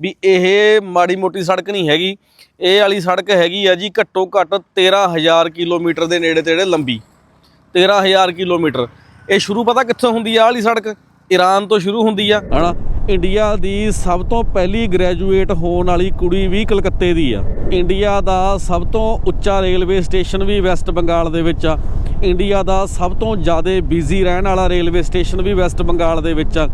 ਵੀ ਇਹ ਮਾੜੀ ਮੋਟੀ ਸੜਕ ਨਹੀਂ ਹੈਗੀ। ਇਹ ਵਾਲੀ ਸੜਕ ਹੈਗੀ ਆ ਜੀ ਘੱਟੋ ਘੱਟ 13000 ਕਿਲੋਮੀਟਰ ਦੇ ਨੇੜੇ ਤੇੜੇ ਲੰਬੀ। 13000 ਕਿਲੋਮੀਟਰ। ਇਹ ਸ਼ੁਰੂ ਪਤਾ ਕਿੱਥੋਂ ਹੁੰਦੀ ਆ ਵਾਲੀ ਸੜਕ? ਈਰਾਨ ਤੋਂ ਸ਼ੁਰੂ ਹੁੰਦੀ ਆ। ਹਨਾ? ਇੰਡੀਆ ਦੀ ਸਭ ਤੋਂ ਪਹਿਲੀ ਗ੍ਰੈਜੂਏਟ ਹੋਣ ਵਾਲੀ ਕੁੜੀ ਵੀ ਕਲਕੱਤੇ ਦੀ ਆ। ਇੰਡੀਆ ਦਾ ਸਭ ਤੋਂ ਉੱਚਾ ਰੇਲਵੇ ਸਟੇਸ਼ਨ ਵੀ ਵੈਸਟ ਬੰਗਾਲ ਦੇ ਵਿੱਚ ਆ। ਇੰਡੀਆ ਦਾ ਸਭ ਤੋਂ ਜ਼ਿਆਦਾ ਬਿਜ਼ੀ ਰਹਿਣ ਵਾਲਾ ਰੇਲਵੇ ਸਟੇਸ਼ਨ ਵੀ ਵੈਸਟ ਬੰਗਾਲ ਦੇ ਵਿੱਚ ਆ।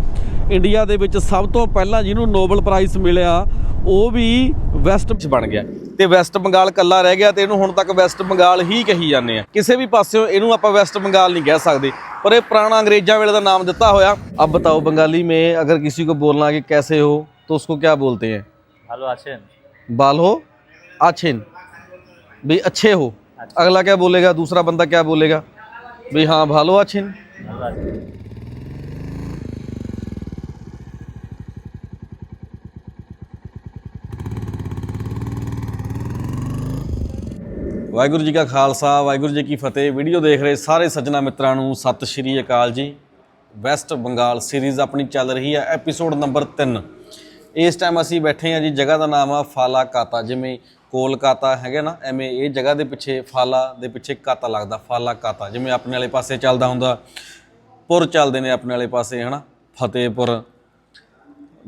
ਇੰਡੀਆ ਦੇ ਵਿੱਚ ਸਭ ਤੋਂ ਪਹਿਲਾਂ ਜਿਹਨੂੰ ਨੋਬਲ ਪ੍ਰਾਈਜ਼ ਮਿਲਿਆ, ਉਹ ਵੀ ਵੈਸਟ ਵਿੱਚ ਬਣ ਗਿਆ। ਤੇ ਵੈਸਟ ਬੰਗਾਲ ਕੱਲਾ ਰਹਿ ਗਿਆ ਤੇ ਇਹਨੂੰ ਹੁਣ ਤੱਕ ਵੈਸਟ ਬੰਗਾਲ ਹੀ ਕਹੀ ਜਾਂਦੇ ਆ। ਕਿਸੇ ਵੀ ਪਾਸਿਓਂ ਇਹਨੂੰ ਆਪਾਂ ਵੈਸਟ ਬੰਗਾਲ ਨਹੀਂ ਕਹਿ ਸਕਦੇ। ਪਰ ਇਹ ਪੁਰਾਣਾ ਅੰਗਰੇਜ਼ਾਂ ਵੇਲੇ ਦਾ ਨਾਮ ਦਿੱਤਾ ਹੋਇਆ। ਅਬ ਬਤਾਓ ਬੰਗਾਲੀ, ਮੇ ਅਗਰ ਕਿਸੇ ਕੋ बोलना कि कैसे हो तो उसको क्या बोलते हैं ভালো আছেন बाल हो आछिन भी अच्छे हो अगला क्या बोलेगा दूसरा बंदा क्या बोलेगा भी हाँ भालो आछिन ভালো আছেন ਵਾਹਿਗੁਰੂ ਜੀ ਕਾ ਖਾਲਸਾ ਵਾਹਿਗੁਰੂ ਜੀ ਕੀ ਫਤਿਹ ਵੀਡੀਓ ਦੇਖ ਰਹੇ ਸਾਰੇ ਸੱਜਣਾ ਮਿੱਤਰਾਂ ਨੂੰ ਸਤਿ ਸ਼੍ਰੀ ਅਕਾਲ ਜੀ ਵੈਸਟ ਬੰਗਾਲ ਸੀਰੀਜ਼ ਆਪਣੀ ਚੱਲ ਰਹੀ ਹੈ, ਐਪੀਸੋਡ ਨੰਬਰ 3 ਇਸ ਟਾਈਮ ਅਸੀਂ ਬੈਠੇ ਹਾਂ ਜੀ, ਜਗ੍ਹਾ ਦਾ ਨਾਮ ਆ ਫਾਲਾ ਕਾਤਾ। ਜਿਵੇਂ ਕੋਲਕਾਤਾ ਹੈਗਾ ਨਾ, ਐਵੇਂ ਇਹ ਜਗ੍ਹਾ ਦੇ ਪਿੱਛੇ ਫਾਲਾ ਦੇ ਪਿੱਛੇ ਕਾਤਾ ਲੱਗਦਾ, ਫਾਲਾ ਕਾਤਾ। ਜਿਵੇਂ ਆਪਣੇ ਵਾਲੇ ਪਾਸੇ ਚੱਲਦਾ ਹੁੰਦਾ, ਪੁਰ ਚੱਲਦੇ ਨੇ ਆਪਣੇ ਵਾਲੇ ਪਾਸੇ, ਹਨਾ? ਫਤਿਹਪੁਰ,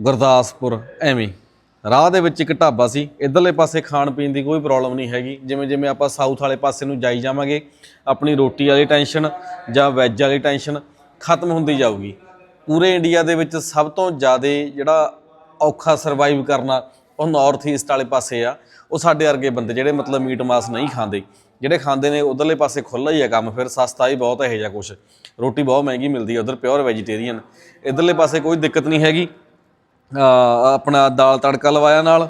ਗੁਰਦਾਸਪੁਰ, ਐਵੇਂ। ਰਾਹ ਦੇ ਵਿੱਚ ਇੱਕ ਢਾਬਾ ਸੀ, ਇਧਰਲੇ ਪਾਸੇ ਖਾਣ ਪੀਣ ਦੀ ਕੋਈ ਪ੍ਰੋਬਲਮ ਨਹੀਂ ਹੈਗੀ। ਜਿਵੇਂ ਜਿਵੇਂ ਆਪਾਂ ਸਾਊਥ ਵਾਲੇ ਪਾਸੇ ਨੂੰ ਜਾਈ ਜਾਵਾਂਗੇ, ਆਪਣੀ ਰੋਟੀ ਵਾਲੀ ਟੈਨਸ਼ਨ ਜਾਂ ਵੈਜ ਵਾਲੀ ਟੈਨਸ਼ਨ ਖਤਮ ਹੁੰਦੀ ਜਾਊਗੀ। ਪੂਰੇ ਇੰਡੀਆ ਦੇ ਵਿੱਚ ਸਭ ਤੋਂ ਜ਼ਿਆਦਾ ਜਿਹੜਾ ਔਖਾ ਸਰਵਾਈਵ ਕਰਨਾ ਉਹ ਨਾਰਥ ਈਸਟ ਵਾਲੇ ਪਾਸੇ ਆ। ਉਹ ਸਾਡੇ ਵਰਗੇ ਬੰਦੇ ਜਿਹੜੇ ਮਤਲਬ ਮੀਟ ਮਾਸ ਨਹੀਂ ਖਾਂਦੇ। ਜਿਹੜੇ ਖਾਂਦੇ ਨੇ ਉਧਰਲੇ ਪਾਸੇ ਖੁੱਲ੍ਹਾ ਹੀ ਆ ਕੰਮ, ਫਿਰ ਸਸਤਾ ਹੀ ਬਹੁਤ ਇਹੋ ਜਿਹਾ ਕੁਛ। ਰੋਟੀ ਬਹੁਤ ਮਹਿੰਗੀ ਮਿਲਦੀ ਹੈ ਉਧਰ ਪਿਓਰ ਵੈਜੀਟੇਰੀਅਨ ਇਧਰਲੇ ਪਾਸੇ ਕੋਈ ਦਿੱਕਤ ਨਹੀਂ ਹੈਗੀ। ਆਪਣਾ ਦਾਲ ਤੜਕਾ ਲਵਾਇਆ ਨਾਲ।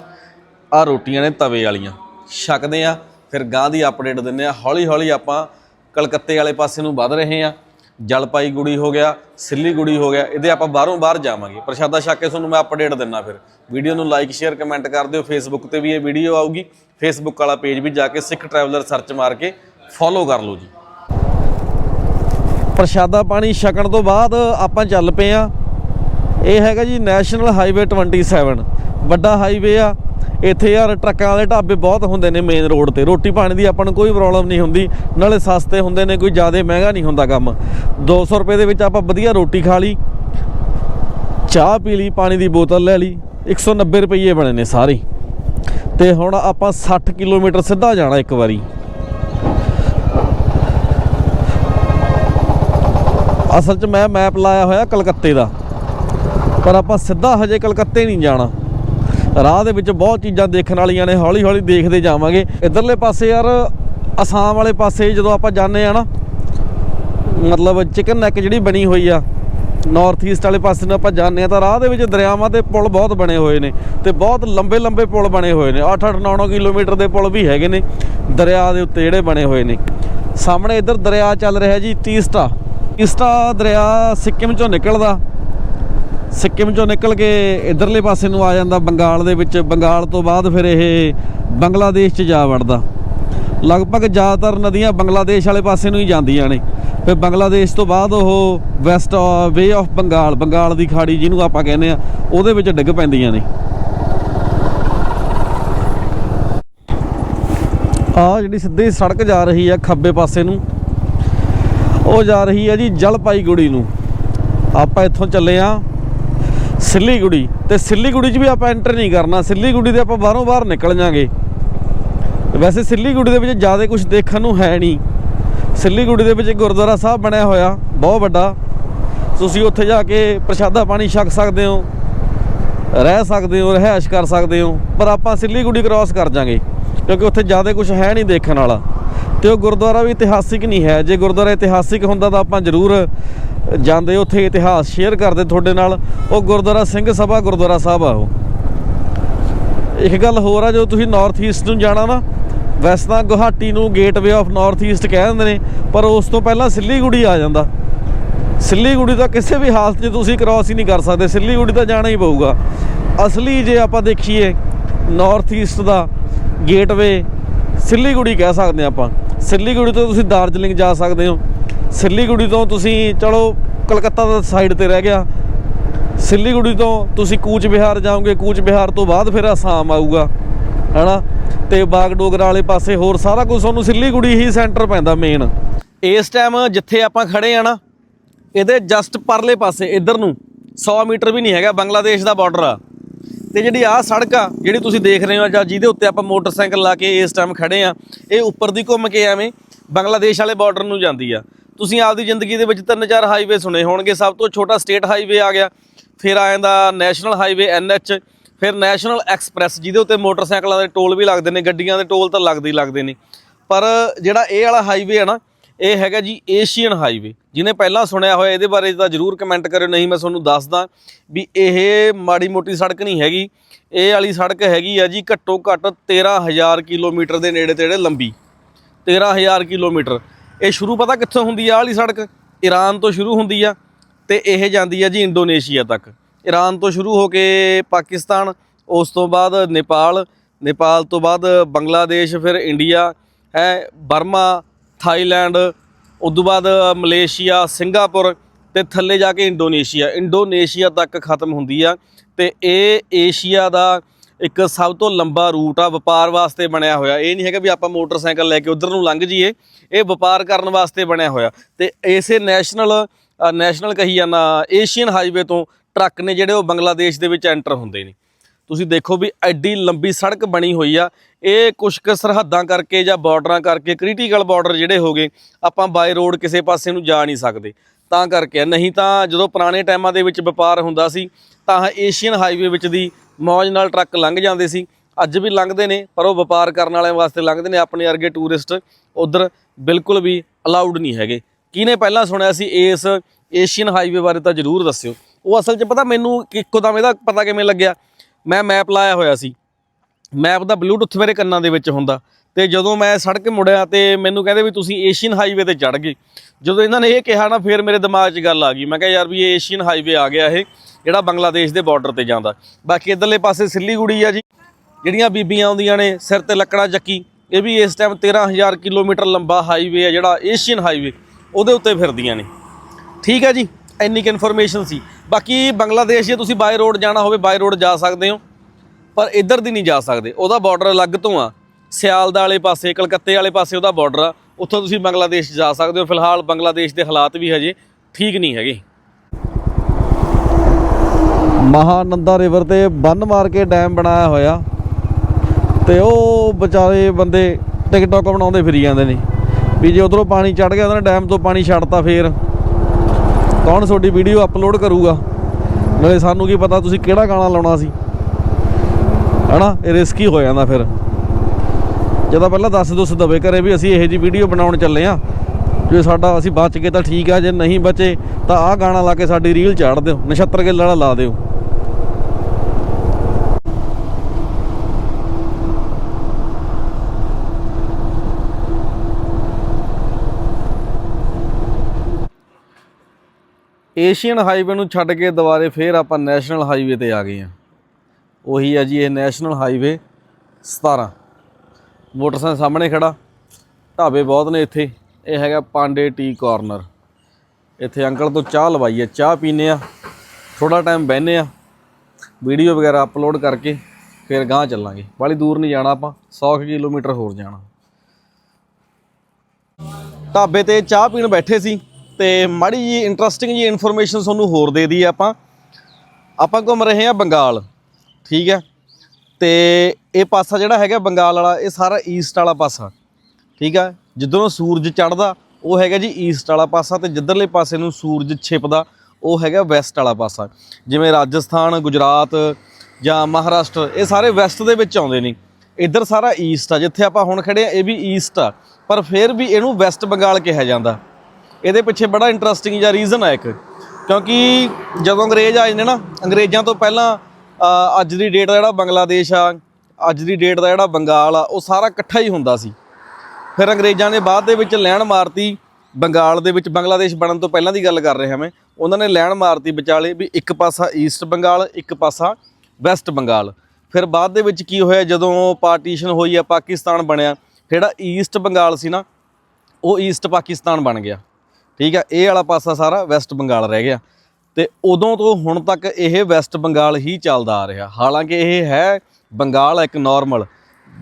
ਆ ਰੋਟੀਆਂ ਨੇ ਤਵੇ ਵਾਲੀਆਂ। ਛਕਦੇ ਆ, ਫਿਰ ਗਾਂ ਦੀ ਅਪਡੇਟ ਦਿੰਦੇ ਆ। ਹੌਲੀ ਹੌਲੀ ਆਪਾਂ ਕਲਕੱਤੇ ਵਾਲੇ ਪਾਸੇ ਨੂੰ ਵੱਧ ਰਹੇ ਆ। ਜਲਪਾਈ ਗੁੜੀ ਹੋ ਗਿਆ, ਸਿੱਲੀ ਗੁੜੀ ਹੋ ਗਿਆ, ਇਹਦੇ ਆਪਾਂ ਬਾਹਰੋਂ ਬਾਹਰ ਜਾਵਾਂਗੇ। ਪ੍ਰਸ਼ਾਦਾ ਛਕ ਕੇ ਤੁਹਾਨੂੰ ਮੈਂ ਅਪਡੇਟ ਦਿੰਨਾ ਫਿਰ। ਵੀਡੀਓ ਨੂੰ ਲਾਈਕ ਸ਼ੇਅਰ ਕਮੈਂਟ ਕਰ ਦਿਓ। ਫੇਸਬੁੱਕ ਤੇ ਵੀ ਇਹ ਵੀਡੀਓ ਆਊਗੀ। ਫੇਸਬੁੱਕ ਵਾਲਾ ਪੇਜ ਵੀ ਜਾ ਕੇ ਸਿੱਖ ਟਰੈਵਲਰ ਸਰਚ ਮਾਰ ਕੇ ਫੋਲੋ ਕਰ ਲਓ ਜੀ। ਪ੍ਰਸ਼ਾਦਾ ਪਾਣੀ ਛਕਣ ਤੋਂ ਬਾਅਦ ਆਪਾਂ ਚੱਲ ਪਏ ਆ। ਇਹ ਹੈਗਾ ਜੀ ਨੈਸ਼ਨਲ ਹਾਈਵੇ 27 ਵੱਡਾ ਹਾਈਵੇ ਆ। ਇੱਥੇ ਯਾਰ ਟਰੱਕਾਂ ਵਾਲੇ ਢਾਬੇ ਬਹੁਤ ਹੁੰਦੇ ਨੇ ਮੇਨ ਰੋਡ ਤੇ। ਰੋਟੀ ਪਾਣੀ ਦੀ ਆਪਾਂ ਨੂੰ ਕੋਈ ਪ੍ਰੋਬਲਮ ਨਹੀਂ ਹੁੰਦੀ। ਨਾਲੇ ਸਸਤੇ ਹੁੰਦੇ ਨੇ, ਕੋਈ ਜ਼ਿਆਦਾ ਮਹਿੰਗਾ ਨਹੀਂ ਹੁੰਦਾ ਕੰਮ। 200 ਰੁਪਏ ਦੇ ਵਿੱਚ ਆਪਾਂ ਵਧੀਆ ਰੋਟੀ ਖਾ ਲਈ, ਚਾਹ ਪੀ ਲਈ, ਪਾਣੀ ਦੀ ਬੋਤਲ ਲੈ ਲਈ 190 ਰੁਪਏ ਬਣੇ ਨੇ ਸਾਰੇ। ਤੇ ਹੁਣ ਆਪਾਂ 60 ਕਿਲੋਮੀਟਰ ਸਿੱਧਾ ਜਾਣਾ ਇੱਕ ਵਾਰੀ। ਅਸਲ 'ਚ ਮੈਂ ਮੈਪ ਲਾਇਆ ਹੋਇਆ ਕਲਕੱਤੇ ਦਾ। ਪਰ ਆਪਾਂ ਸਿੱਧਾ ਹਜੇ ਕਲਕੱਤੇ ਨਹੀਂ ਜਾਣਾ। ਰਾਹ ਦੇ ਵਿੱਚ ਬਹੁਤ ਚੀਜ਼ਾਂ ਦੇਖਣ ਵਾਲੀਆਂ ਨੇ ਹੌਲੀ ਹੌਲੀ ਦੇਖਦੇ ਜਾਵਾਂਗੇ। ਇਧਰਲੇ ਪਾਸੇ ਯਾਰ, ਅਸਾਮ ਵਾਲੇ ਪਾਸੇ ਜਦੋਂ ਆਪਾਂ ਜਾਂਦੇ ਆ ਨਾ, ਮਤਲਬ ਚਿਕਨ ਨੈਕ ਜਿਹੜੀ ਬਣੀ ਹੋਈ ਆ ਨਾਰਥ ਈਸਟ ਵਾਲੇ ਪਾਸੇ ਨੂੰ ਆਪਾਂ ਜਾਂਦੇ ਆ ਤਾਂ ਰਾਹ ਦੇ ਵਿੱਚ ਦਰਿਆਵਾਂ ਤੇ ਪੁਲ ਬਹੁਤ ਬਣੇ ਹੋਏ ਨੇ ਤੇ ਬਹੁਤ ਲੰਬੇ ਲੰਬੇ ਪੁਲ ਬਣੇ ਹੋਏ ਨੇ। 8-8 9-9 ਕਿਲੋਮੀਟਰ ਦੇ ਪੁਲ ਵੀ ਹੈਗੇ ਨੇ, ਦਰਿਆ ਦੇ ਉੱਤੇ ਜਿਹੜੇ ਬਣੇ ਹੋਏ ਨੇ। ਸਾਹਮਣੇ ਇੱਧਰ ਦਰਿਆ ਚੱਲ ਰਿਹਾ ਜੀ ਤੀਸਟਾ। ਤੀਸਟਾ ਦਰਿਆ ਸਿੱਕਮ ਚੋਂ ਨਿਕਲਦਾ। ਸਿੱਕਿਮ ਚੋਂ ਨਿਕਲ ਕੇ ਇਧਰਲੇ ਪਾਸੇ ਨੂੰ ਆ ਜਾਂਦਾ ਬੰਗਾਲ ਦੇ ਵਿੱਚ। ਬੰਗਾਲ ਤੋਂ ਬਾਅਦ ਫਿਰ ਇਹ ਬੰਗਲਾਦੇਸ਼ 'ਚ ਜਾ ਵੜਦਾ। ਲਗਭਗ ਜ਼ਿਆਦਾਤਰ ਨਦੀਆਂ ਬੰਗਲਾਦੇਸ਼ ਵਾਲੇ ਪਾਸੇ ਨੂੰ ਹੀ ਜਾਂਦੀਆਂ ਨੇ। ਫਿਰ ਬੰਗਲਾਦੇਸ਼ ਤੋਂ ਬਾਅਦ ਉਹ west way of Bengal Bengal ਦੀ ਖਾੜੀ ਜਿਹਨੂੰ ਆਪਾਂ ਕਹਿੰਦੇ ਆ ਉਹਦੇ ਵਿੱਚ ਡਿੱਗ ਪੈਂਦੀਆਂ ਨੇ। ਆ ਜਿਹੜੀ ਸਿੱਧੀ ਸੜਕ ਜਾ ਰਹੀ ਆ ਖੱਬੇ ਪਾਸੇ ਨੂੰ, ਉਹ ਜਾ ਰਹੀ ਆ ਜੀ ਜਲਪਾਈਗੁੜੀ ਨੂੰ। ਆਪਾਂ ਇੱਥੋਂ ਚੱਲੇ ਆ ਸਿੱਲੀਗੁੜੀ, ਤੇ ਸਿੱਲੀਗੁੜੀ 'ਚ ਵੀ ਆਪਾਂ ਐਂਟਰ ਨਹੀਂ ਕਰਨਾ। ਸਿੱਲੀ ਸਿੱਲੀਗੁੜੀ ਦੇ ਆਪਾਂ ਬਾਹਰੋਂ ਬਾਹਰ ਨਿਕਲ ਜਾਾਂਗੇ। ਵੈਸੇ ਸਿੱਲੀਗੁੜੀ ਦੇ ਵਿੱਚ ਜ਼ਿਆਦਾ ਕੁਝ ਦੇਖਣ ਨੂੰ ਹੈ ਨਹੀਂ। ਸਿੱਲੀਗੁੜੀ ਦੇ ਵਿੱਚ ਗੁਰਦੁਆਰਾ ਸਾਹਿਬ ਬਣਿਆ ਹੋਇਆ, ਬਹੁਤ ਵੱਡਾ। ਤੁਸੀਂ ਉੱਥੇ ਜਾ ਕੇ ਪ੍ਰਸ਼ਾਦਾ ਪਾਣੀ ਛਕ ਸਕਦੇ ਹੋ, ਰਹਿ ਸਕਦੇ ਹੋ ਰਹਿائش ਕਰ ਸਕਦੇ ਹੋ, ਪਰ ਆਪਾਂ ਸਿੱਲੀਗੁੜੀ ਕ੍ਰਾਸ ਕਰ ਜਾਾਂਗੇ, ਕਿਉਂਕਿ ਉੱਥੇ ਜ਼ਿਆਦਾ ਕੁਝ ਹੈ ਨਹੀਂ ਦੇਖਣ ਵਾਲਾ। ਤੇ ਉਹ ਗੁਰਦੁਆਰਾ ਵੀ ਇਤਿਹਾਸਿਕ ਨਹੀਂ ਹੈ। ਜੇ ਗੁਰਦੁਆਰਾ ਇਤਿਹਾਸਿਕ ਹੁੰਦਾ ਤਾਂ ਆਪਾਂ ਜ਼ਰੂਰ ਜਾਂਦੇ, ਉੱਥੇ ਇਤਿਹਾਸ ਸ਼ੇਅਰ ਕਰਦੇ ਤੁਹਾਡੇ ਨਾਲ। ਉਹ ਗੁਰਦੁਆਰਾ ਸਿੰਘ ਸਭਾ, ਗੁਰਦੁਆਰਾ ਸਾਹਿਬ ਆ ਉਹ। ਇੱਕ ਗੱਲ ਹੋਰ ਆ, ਜਦੋਂ ਤੁਸੀਂ ਨਾਰਥ ਈਸਟ ਨੂੰ ਜਾਣਾ ਨਾ, ਵੈਸੇ ਤਾਂ ਗੁਹਾਟੀ ਨੂੰ ਗੇਟਵੇ ਆਫ ਨਾਰਥ ਈਸਟ ਕਹਿ ਦਿੰਦੇ ਨੇ, ਪਰ ਉਸ ਤੋਂ ਪਹਿਲਾਂ ਸਿੱਲੀਗੁੜੀ ਆ ਜਾਂਦਾ। ਸਿੱਲੀਗੁੜੀ ਤਾਂ ਕਿਸੇ ਵੀ ਹਾਲਤ 'ਚ ਤੁਸੀਂ ਕ੍ਰਾਸ ਹੀ ਨਹੀਂ ਕਰ ਸਕਦੇ। ਸਿੱਲੀਗੁੜੀ ਤਾਂ ਜਾਣਾ ਹੀ ਪਊਗਾ। ਅਸਲੀ ਜੇ ਆਪਾਂ ਦੇਖੀਏ ਨਾਰਥ ਈਸਟ ਦਾ ਗੇਟਵੇ ਸਿੱਲੀਗੁੜੀ ਕਹਿ ਸਕਦੇ ਆਪਾਂ। ਸਿੱਲੀਗੁੜੀ ਤੋਂ ਤੁਸੀਂ ਦਾਰਜਲਿੰਗ ਜਾ ਸਕਦੇ ਹੋ। ਸਿੱਲੀਗੁੜੀ ਤੋਂ ਤੁਸੀਂ, ਚਲੋ, ਕਲਕੱਤਾ ਦਾ ਸਾਈਡ ਤੇ ਰਹਿ ਗਿਆ। ਸਿੱਲੀਗੁੜੀ ਤੋਂ ਤੁਸੀਂ ਕੂਚ ਬਿਹਾਰ ਜਾਓਗੇ। ਕੂਚ ਬਿਹਾਰ ਤੋਂ ਬਾਅਦ ਫਿਰ ਅਸਾਮ ਆਊਗਾ। ਹੈਨਾ? ਤੇ ਬਾਗਡੋਗਰਾ ਵਾਲੇ ਪਾਸੇ ਹੋਰ ਸਾਰਾ ਕੁਝ ਤੁਹਾਨੂੰ ਸਿੱਲੀਗੁੜੀ ਹੀ ਸੈਂਟਰ ਪੈਂਦਾ ਮੇਨ ਇਸ ਟਾਈਮ ਜਿੱਥੇ ਆਪਾਂ ਖੜੇ ਆ ਨਾ, ਇਹਦੇ ਜਸਟ ਪਰਲੇ ਪਾਸੇ, ਇੱਧਰ ਨੂੰ 100 ਮੀਟਰ ਵੀ ਨਹੀਂ ਹੈਗਾ, ਬੰਗਲਾਦੇਸ਼ ਦਾ ਬਾਰਡਰ ਆ। ਤੇ ਜਿਹੜੀ ਆਹ ਸੜਕ ਆ, ਜਿਹੜੀ ਤੁਸੀਂ ਦੇਖ ਰਹੇ ਹੋ ਜਾਂ ਜਿਹਦੇ ਉੱਤੇ ਆਪਾਂ ਮੋਟਰਸਾਈਕਲ ਲਾ ਕੇ ਇਸ ਟਾਈਮ ਖੜੇ ਆ, ਇਹ ਉੱਪਰ ਦੀ ਘੁੰਮ ਕੇ ਐਵੇਂ ਬੰਗਲਾਦੇਸ਼ ਵਾਲੇ ਬਾਰਡਰ ਨੂੰ ਜਾਂਦੀ ਆ। ਤੁਸੀਂ ਆਪਦੀ ਜ਼ਿੰਦਗੀ ਦੇ ਵਿੱਚ ਤਿੰਨ ਚਾਰ ਹਾਈਵੇ ਸੁਣੇ ਹੋਣਗੇ, ਸਭ ਤੋਂ ਛੋਟਾ ਸਟੇਟ ਹਾਈਵੇ ਆ ਗਿਆ, ਫਿਰ ਆ ਜਾਂਦਾ ਨੈਸ਼ਨਲ ਹਾਈਵੇ ਐਨਐਚ ਫਿਰ ਨੈਸ਼ਨਲ ਐਕਸਪ੍ਰੈਸ ਜਿਹਦੇ ਉੱਤੇ ਮੋਟਰਸਾਈਕਲਾਂ ਦੇ ਟੋਲ ਵੀ ਲੱਗਦੇ ਨੇ, ਗੱਡੀਆਂ ਦੇ ਟੋਲ ਤਾਂ ਲੱਗਦੇ ਹੀ ਲੱਗਦੇ ਨੇ। ਪਰ ਜਿਹੜਾ ਇਹ ਵਾਲਾ ਹਾਈਵੇ ਆ ਨਾ ਇਹ ਹੈਗਾ ਜੀ ਏਸ਼ੀਅਨ ਹਾਈਵੇ ਜਿਹਨੇ ਪਹਿਲਾਂ ਸੁਣਿਆ ਹੋਇਆ, ਇਹਦੇ ਬਾਰੇ ਤਾਂ ਜਰੂਰ ਕਮੈਂਟ ਕਰਿਓ, ਨਹੀਂ ਮੈਂ ਤੁਹਾਨੂੰ ਦੱਸਦਾ ਵੀ ਇਹ ਮਾੜੀ ਮੋਟੀ ਸੜਕ ਨਹੀਂ ਹੈਗੀ। ਇਹ ਵਾਲੀ ਸੜਕ ਹੈਗੀ ਆ ਜੀ ਘੱਟੋ ਘੱਟ 13000 ਕਿਲੋਮੀਟਰ ਦੇ ਨੇੜੇ ਤੇੜੇ ਲੰਬੀ। 13000 ਕਿਲੋਮੀਟਰ। ਇਹ ਸ਼ੁਰੂ ਪਤਾ ਕਿੱਥੋਂ ਹੁੰਦੀ ਆ ਵਾਲੀ ਸੜਕ? ਈਰਾਨ ਤੋਂ ਸ਼ੁਰੂ ਹੁੰਦੀ ਆ ਤੇ ਇਹ ਜਾਂਦੀ ਆ ਜੀ ਇੰਡੋਨੇਸ਼ੀਆ ਤੱਕ। ਈਰਾਨ ਤੋਂ ਸ਼ੁਰੂ ਹੋ ਕੇ ਪਾਕਿਸਤਾਨ, ਉਸ ਤੋਂ ਬਾਅਦ ਨੇਪਾਲ ਨੇਪਾਲ ਤੋਂ ਬਾਅਦ ਬੰਗਲਾਦੇਸ਼, ਫਿਰ ਇੰਡੀਆ, ਹੈ, ਬਰਮਾ ਥਾਈਲੈਂਡ, ਉਦੋਂ ਬਾਅਦ ਮਲੇਸ਼ੀਆ, ਸਿੰਗਾਪੁਰ ਤੇ ਥੱਲੇ ਜਾ ਕੇ ਇੰਡੋਨੇਸ਼ੀਆ। ਇੰਡੋਨੇਸ਼ੀਆ ਤੱਕ ਖਤਮ ਹੁੰਦੀ ਆ ਤੇ ਇਹ ਏਸ਼ੀਆ ਦਾ ਇੱਕ ਸਭ ਤੋਂ ਲੰਬਾ ਰੂਟ ਆ, ਵਪਾਰ ਵਾਸਤੇ ਬਣਿਆ ਹੋਇਆ। ਇਹ ਨਹੀਂ ਹੈਗਾ ਵੀ ਆਪਾਂ ਮੋਟਰਸਾਈਕਲ ਲੈ ਕੇ ਉਧਰ ਨੂੰ ਲੰਘ ਜਾਈਏ, ਇਹ ਵਪਾਰ ਕਰਨ ਵਾਸਤੇ ਬਣਿਆ ਹੋਇਆ। ਤੇ ਇਸੇ ਨੈਸ਼ਨਲ ਨੈਸ਼ਨਲ ਕਹੀ ਜਾਂਦਾ, ਏਸ਼ੀਅਨ ਹਾਈਵੇ ਤੋਂ ਟਰੱਕ ਨੇ ਜਿਹੜੇ ਉਹ ਬੰਗਲਾਦੇਸ਼ ਦੇ ਵਿੱਚ ਐਂਟਰ ਹੁੰਦੇ ਨੇ। ਤੁਸੀਂ ਦੇਖੋ ਵੀ ਐਡੀ ਲੰਬੀ ਸੜਕ ਬਣੀ ਹੋਈ ਆ, ਇਹ ਕੁਛ ਕੁ ਸਰਹੱਦਾਂ ਕਰਕੇ ਜਾਂ ਬਾਰਡਰਾਂ ਕਰਕੇ ਕ੍ਰਿਟੀਕਲ ਬਾਰਡਰ ਜਿਹੜੇ ਹੋ ਗਏ, ਆਪਾਂ ਬਾਈ ਰੋਡ ਕਿਸੇ ਪਾਸੇ ਨੂੰ ਜਾ ਨਹੀਂ ਸਕਦੇ। ਤਾਂ ਕਰਕੇ, ਨਹੀਂ ਤਾਂ ਜਦੋਂ ਪੁਰਾਣੇ ਟਾਈਮਾਂ ਦੇ ਵਿੱਚ ਵਪਾਰ ਹੁੰਦਾ ਸੀ, ਤਾਂ ਏਸ਼ੀਅਨ ਹਾਈਵੇ ਵਿੱਚ ਦੀ ਮੌਜ ਨਾਲ ਟਰੱਕ ਲੰਘ ਜਾਂਦੇ ਸੀ। ਅੱਜ ਵੀ ਲੰਘਦੇ ਨੇ, ਪਰ ਉਹ ਵਪਾਰ ਕਰਨ ਵਾਲਿਆਂ ਵਾਸਤੇ ਲੰਘਦੇ ਨੇ, ਆਪਣੇ ਵਰਗੇ ਟੂਰਿਸਟ ਉਧਰ ਬਿਲਕੁਲ ਵੀ ਅਲਾਉਡ ਨਹੀਂ ਹੈਗੇ। ਕਿਹਨੇ ਪਹਿਲਾਂ ਸੁਣਿਆ ਸੀ ਇਸ ਏਸ਼ੀਅਨ ਹਾਈਵੇ ਬਾਰੇ ਤਾਂ ਜ਼ਰੂਰ ਦੱਸਿਓ। ਉਹ ਅਸਲ 'ਚ ਪਤਾ ਮੈਨੂੰ ਇੱਕੋ ਦਮ ਇਹਦਾ ਪਤਾ ਕਿਵੇਂ ਲੱਗਿਆ? ਮੈਂ ਮੈਪ ਲਾਇਆ ਹੋਇਆ ਸੀ। ਮੈਪ ਦਾ ਬਲੂਟੁੱਥ ਮੇਰੇ ਕੰਨਾਂ ਦੇ ਵਿੱਚ ਹੁੰਦਾ। ਤੇ ਜਦੋਂ ਮੈਂ ਸੜਕ ਮੁੜਿਆ ਤੇ ਮੈਨੂੰ ਕਹਿੰਦੇ ਵੀ ਤੁਸੀਂ ਏਸ਼ੀਅਨ ਹਾਈਵੇ ਤੇ ਚੜ ਗਏ। ਜਦੋਂ ਇਹਨਾਂ ਨੇ ਇਹ ਕਿਹਾ ਨਾ, ਫਿਰ ਮੇਰੇ ਦਿਮਾਗ 'ਚ ਗੱਲ ਆ ਗਈ। ਮੈਂ ਕਿਹਾ ਯਾਰ ਵੀ ਇਹ ਏਸ਼ੀਅਨ ਹਾਈਵੇ ਆ ਗਿਆ ਇਹ, ਜਿਹੜਾ ਬੰਗਲਾਦੇਸ਼ ਦੇ ਬਾਰਡਰ ਤੇ ਜਾਂਦਾ। ਬਾਕੀ ਇਧਰਲੇ ਪਾਸੇ ਸਿੱਲੀਗੁੜੀ ਆ ਜੀ, ਜਿਹੜੀਆਂ ਬੀਬੀਆਂ ਆਉਂਦੀਆਂ ਨੇ, ਸਿਰ ਤੇ ਲੱਕੜਾਂ ਚੱਕੀ, ਇਹ ਵੀ ਇਸ ਟਾਈਮ 13000 ਕਿਲੋਮੀਟਰ ਲੰਬਾ ਹਾਈਵੇ ਆ ਜਿਹੜਾ ਏਸ਼ੀਅਨ ਹਾਈਵੇ ਉਹਦੇ ਉੱਤੇ ਫਿਰਦੀਆਂ ਨੇ। ਠੀਕ ਹੈ ਜੀ? ਇੰਨੀ ਕਿ ਇਨਫੋਰਮੇਸ਼ਨ ਸੀ। ਬਾਕੀ ਬੰਗਲਾਦੇਸ਼ ਜੇ ਤੁਸੀਂ ਬਾਈ ਰੋਡ ਜਾਣਾ ਹੋਵੇ ਬਾਈ ਰੋਡ ਜਾ ਸਕਦੇ ਹੋ, ਪਰ ਇੱਧਰ ਦੀ ਨਹੀਂ ਜਾ ਸਕਦੇ। ਉਹਦਾ ਬਾਰਡਰ ਅਲੱਗ ਤੋਂ ਆ। ਸਿਆਲਦਾ ਵਾਲੇ ਪਾਸੇ, ਕਲਕੱਤੇ ਵਾਲੇ ਪਾਸੇ ਉਹਦਾ ਬਾਰਡਰ ਆ। ਉੱਥੋਂ ਤੁਸੀਂ ਬੰਗਲਾਦੇਸ਼ ਜਾ ਸਕਦੇ ਹੋ। ਫਿਲਹਾਲ ਬੰਗਲਾਦੇਸ਼ ਦੇ ਹਾਲਾਤ ਵੀ ਹਜੇ ਠੀਕ ਨਹੀਂ ਹੈਗੇ। ਮਹਾਨੰਦਾ ਰਿਵਰ ਤੇ ਬੰਨ ਮਾਰ ਕੇ ਡੈਮ ਬਣਾਇਆ ਹੋਇਆ। ਤੇ ਉਹ ਵਿਚਾਰੇ ਬੰਦੇ ਟਿਕਟੌਕ ਬਣਾਉਂਦੇ ਫਿਰੀ ਜਾਂਦੇ ਨੇ। ਵੀ ਜੇ ਉਧਰੋਂ ਪਾਣੀ ਚੜ ਗਿਆ, ਉਹਨਾਂ ਨੇ ਡੈਮ ਤੋਂ ਪਾਣੀ ਛੱਡਤਾ ਫੇਰ। ਕੌਣ ਤੁਹਾਡੀ ਵੀਡੀਓ ਅਪਲੋਡ ਕਰੂਗਾ? ਨਾਲੇ ਸਾਨੂੰ ਕੀ ਪਤਾ ਤੁਸੀਂ ਕਿਹੜਾ ਗਾਣਾ ਲਾਉਣਾ ਸੀ? ਹਨਾ? ਇਹ ਰਿਸਕੀ ਹੋ ਜਾਂਦਾ ਫਿਰ। ਜਦੋਂ ਪਹਿਲਾਂ ਦੱਸ ਦੋ ਦਵੇ ਕਰੇ ਵੀ ਅਸੀਂ ਇਹੋ ਜੀ ਵੀਡੀਓ ਬਣਾਉਣ ਚੱਲੇ ਆ ਜੇ ਸਾਡਾ ਅਸੀਂ ਬਚ ਗਏ ਤਾਂ ਠੀਕ ਆ, ਜੇ ਨਹੀਂ ਬਚੇ ਤਾਂ ਆਹ ਗਾਣਾ ਲਾ ਕੇ ਸਾਡੀ ਰੀਲ ਚਾੜ ਦਿਓ। ਨਛੱਤਰ ਕਿੱਲੇ ਵਾਲਾ ਲਾ ਦਿਓ। ਏਸ਼ੀਅਨ ਹਾਈਵੇ ਨੂੰ ਛੱਡ ਕੇ ਦੁਬਾਰੇ ਫੇਰ ਆਪਾਂ ਨੈਸ਼ਨਲ ਹਾਈਵੇ ਤੇ ਆ ਗਏ ਆ ਉਹੀ ਆ ਜੀ ਇਹ ਨੈਸ਼ਨਲ ਹਾਈਵੇ 17 ਮੋਟਰਸਾਈਕਲ ਸਾਹਮਣੇ ਖੜਾ। ਢਾਬੇ ਬਹੁਤ ਨੇ ਇੱਥੇ। ਇਹ ਹੈਗਾ ਪਾਂਡੇ ਟੀ ਕਾਰਨਰ ਇੱਥੇ ਅੰਕਲ ਤੋਂ ਚਾਹ ਲਵਾਈ ਹੈ ਚਾਹ ਪੀਨੇ ਆ ਥੋੜਾ ਟਾਈਮ ਬਹਿਨੇ ਆ ਵੀਡੀਓ ਵਗੈਰਾ ਅਪਲੋਡ ਕਰਕੇ ਫਿਰ ਗਾਂਹ ਚੱਲਾਂਗੇ। ਬਾਲੀ ਦੂਰ ਨਹੀਂ ਜਾਣਾ ਆਪਾਂ। 100 ਕੁ ਕਿਲੋਮੀਟਰ ਹੋਰ ਜਾਣਾ। ਢਾਬੇ ਤੇ ਚਾਹ ਪੀਣ ਬੈਠੇ ਸੀ। ਤੇ ਮਾੜੀ ਜੀ ਇੰਟਰਸਟਿੰਗ ਜੀ ਇਨਫੋਰਮੇਸ਼ਨ ਤੁਹਾਨੂੰ ਹੋਰ ਦੇ ਦੀ ਆਪਾਂ। ਆਪਾਂ ਘੁੰਮ ਰਹੇ ਹਾਂ ਬੰਗਾਲ, ਠੀਕ ਹੈ? ਤੇ ਇਹ ਪਾਸਾ ਜਿਹੜਾ ਹੈਗਾ ਬੰਗਾਲ ਵਾਲਾ, ਇਹ ਸਾਰਾ ਈਸਟ ਵਾਲਾ ਪਾਸਾ, ਠੀਕ ਹੈ? ਜਿੱਧਰੋਂ ਸੂਰਜ ਚੜ੍ਹਦਾ, ਉਹ ਹੈਗਾ ਜੀ ਈਸਟ ਵਾਲਾ ਪਾਸਾ ਤੇ ਜਿੱਧਰਲੇ ਪਾਸੇ ਨੂੰ ਸੂਰਜ ਛਿਪਦਾ, ਉਹ ਹੈਗਾ ਵੈਸਟ ਵਾਲਾ ਪਾਸਾ। ਜਿਵੇਂ ਰਾਜਸਥਾਨ, ਗੁਜਰਾਤ ਜਾਂ ਮਹਾਰਾਸ਼ਟਰ, ਇਹ ਸਾਰੇ ਵੈਸਟ ਦੇ ਵਿੱਚ ਆਉਂਦੇ ਨੇ। ਇੱਧਰ ਸਾਰਾ ਈਸਟ ਆ, ਜਿੱਥੇ ਆਪਾਂ ਹੁਣ ਖੜੇ ਆ ਇਹ ਵੀ ਈਸਟ ਆ। ਪਰ ਫਿਰ ਵੀ ਇਹਨੂੰ ਵੈਸਟ ਬੰਗਾਲ ਕਿਹਾ ਜਾਂਦਾ। ਇਹਦੇ ਪਿੱਛੇ ਬੜਾ ਇੰਟਰਸਟਿੰਗ ਜਿਹਾ ਰੀਜ਼ਨ ਆ ਇੱਕ। ਕਿਉਂਕਿ ਜਦੋਂ ਅੰਗਰੇਜ਼ ਆਏ ਨੇ ਨਾ, ਅੰਗਰੇਜ਼ਾਂ ਤੋਂ ਪਹਿਲਾਂ ਅੱਜ ਦੀ ਡੇਟ ਦਾ ਜਿਹੜਾ ਬੰਗਲਾਦੇਸ਼ ਆ, ਅੱਜ ਦੀ ਡੇਟ ਦਾ ਜਿਹੜਾ ਬੰਗਾਲ ਆ, ਉਹ ਸਾਰਾ ਇਕੱਠਾ ਹੀ ਹੁੰਦਾ ਸੀ। ਫਿਰ ਅੰਗਰੇਜ਼ਾਂ ਨੇ ਬਾਅਦ ਦੇ ਵਿੱਚ ਲੈਣ ਮਾਰਤੀ ਬੰਗਾਲ ਦੇ ਵਿੱਚ, ਬੰਗਲਾਦੇਸ਼ ਬਣਨ ਤੋਂ ਪਹਿਲਾਂ ਦੀ ਗੱਲ ਕਰ ਰਿਹਾ ਮੈਂ। ਉਹਨਾਂ ਨੇ ਲੈਣ ਮਾਰਤੀ ਵਿਚਾਲੇ ਵੀ ਇੱਕ ਪਾਸਾ ਈਸਟ ਬੰਗਾਲ ਇੱਕ ਪਾਸਾ ਵੈਸਟ ਬੰਗਾਲ ਫਿਰ ਬਾਅਦ ਦੇ ਵਿੱਚ ਕੀ ਹੋਇਆ, ਜਦੋਂ ਪਾਰਟੀਸ਼ਨ ਹੋਈ ਆ, ਪਾਕਿਸਤਾਨ ਬਣਿਆ, ਜਿਹੜਾ ਈਸਟ ਬੰਗਾਲ ਸੀ ਨਾ, ਉਹ ਈਸਟ ਪਾਕਿਸਤਾਨ ਬਣ ਗਿਆ। ਠੀਕ ਆ, ਇਹ ਵਾਲਾ ਪਾਸਾ ਸਾਰਾ ਵੈਸਟ ਬੰਗਾਲ ਰਹਿ ਗਿਆ। ਤੇ ਉਦੋਂ ਤੋਂ ਹੁਣ ਤੱਕ ਇਹ ਵੈਸਟ ਬੰਗਾਲ ਹੀ ਚੱਲਦਾ ਆ ਰਿਹਾ। ਹਾਲਾਂਕਿ ਇਹ ਹੈ ਬੰਗਾਲ ਇੱਕ ਨਾਰਮਲ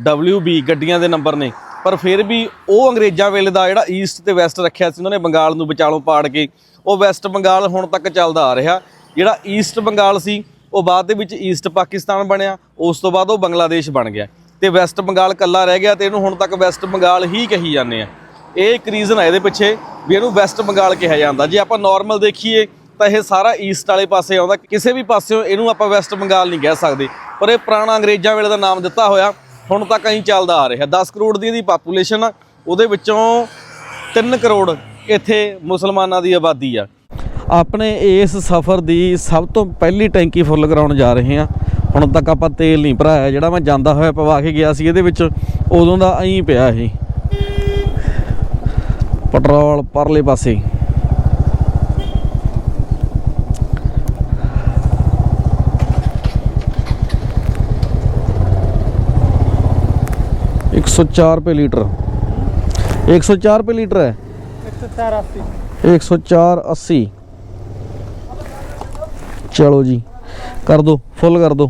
WB ਗੱਡੀਆਂ ਦੇ ਨੰਬਰ ਨੇ। ਪਰ ਫਿਰ ਵੀ ਉਹ ਅੰਗਰੇਜ਼ਾਂ ਵੇਲੇ ਦਾ ਜਿਹੜਾ ਈਸਟ ਤੇ ਵੈਸਟ ਰੱਖਿਆ ਸੀ, ਉਹਨਾਂ ਨੇ ਬੰਗਾਲ ਨੂੰ ਵਿਚਾਲੋਂ ਪਾੜ ਕੇ, ਉਹ ਵੈਸਟ ਬੰਗਾਲ ਹੁਣ ਤੱਕ ਚੱਲਦਾ ਆ ਰਿਹਾ। ਜਿਹੜਾ ਈਸਟ ਬੰਗਾਲ ਸੀ, ਉਹ ਬਾਅਦ ਦੇ ਵਿੱਚ ਈਸਟ ਪਾਕਿਸਤਾਨ ਬਣਿਆ, ਉਸ ਤੋਂ ਬਾਅਦ ਉਹ ਬੰਗਲਾਦੇਸ਼ ਬਣ ਗਿਆ। ਤੇ ਵੈਸਟ ਬੰਗਾਲ ਕੱਲਾ ਰਹਿ ਗਿਆ ਤੇ ਇਹਨੂੰ ਹੁਣ ਤੱਕ ਵੈਸਟ ਬੰਗਾਲ ਹੀ ਕਹੀ ਜਾਂਦੇ ਆ। ਇਹ ਇੱਕ ਰੀਜ਼ਨ ਹੈ ਇਹਦੇ ਪਿੱਛੇ ਵੀ ਇਹਨੂੰ ਵੈਸਟ ਬੰਗਾਲ ਕਿਹਾ ਜਾਂਦਾ। ਜੇ ਆਪਾਂ ਨਾਰਮਲ ਦੇਖੀਏ, ਤਾਂ ਇਹ ਸਾਰਾ ਈਸਟ ਵਾਲੇ ਪਾਸੇ ਆਉਂਦਾ। ਕਿਸੇ ਵੀ ਪਾਸਿਓਂ ਇਹਨੂੰ ਆਪਾਂ ਵੈਸਟ ਬੰਗਾਲ ਨਹੀਂ ਕਹਿ ਸਕਦੇ। ਪਰ ਇਹ ਪੁਰਾਣਾ ਅੰਗਰੇਜ਼ਾਂ ਵੇਲੇ ਦਾ ਨਾਮ ਦਿੱਤਾ ਹੋਇਆ। ਹੁਣ ਤੱਕ ਅਸੀਂ ਚੱਲਦਾ ਆ ਰਿਹਾ। 10 ਕਰੋੜ ਦੀ ਇਹਦੀ ਪਾਪੂਲੇਸ਼ਨ ਆ। ਉਹਦੇ ਵਿੱਚੋਂ 3 ਕਰੋੜ ਇੱਥੇ ਮੁਸਲਮਾਨਾਂ ਦੀ ਆਬਾਦੀ ਆ। ਆਪਣੇ ਇਸ ਸਫ਼ਰ ਦੀ ਸਭ ਤੋਂ ਪਹਿਲੀ ਟੈਂਕੀ ਫੁੱਲ ਕਰਾਉਣ ਜਾ ਰਹੇ ਹਾਂ। ਹੁਣ ਤੱਕ ਆਪਾਂ ਤੇਲ ਨਹੀਂ ਭਰਾਇਆ। ਜਿਹੜਾ ਮੈਂ ਜਾਂਦਾ ਹੋਇਆ ਪਵਾ ਕੇ ਗਿਆ ਸੀ ਇਹਦੇ ਵਿੱਚ, ਉਦੋਂ ਦਾ ਐਂ ਪਿਆ ਇਹ। કટરોળ परले पास एक सौ चार रुपये लीटर। एक सौ चार रुपये लीटर है? एक सौ चार अस्सी। चलो जी कर दो फुल कर दो।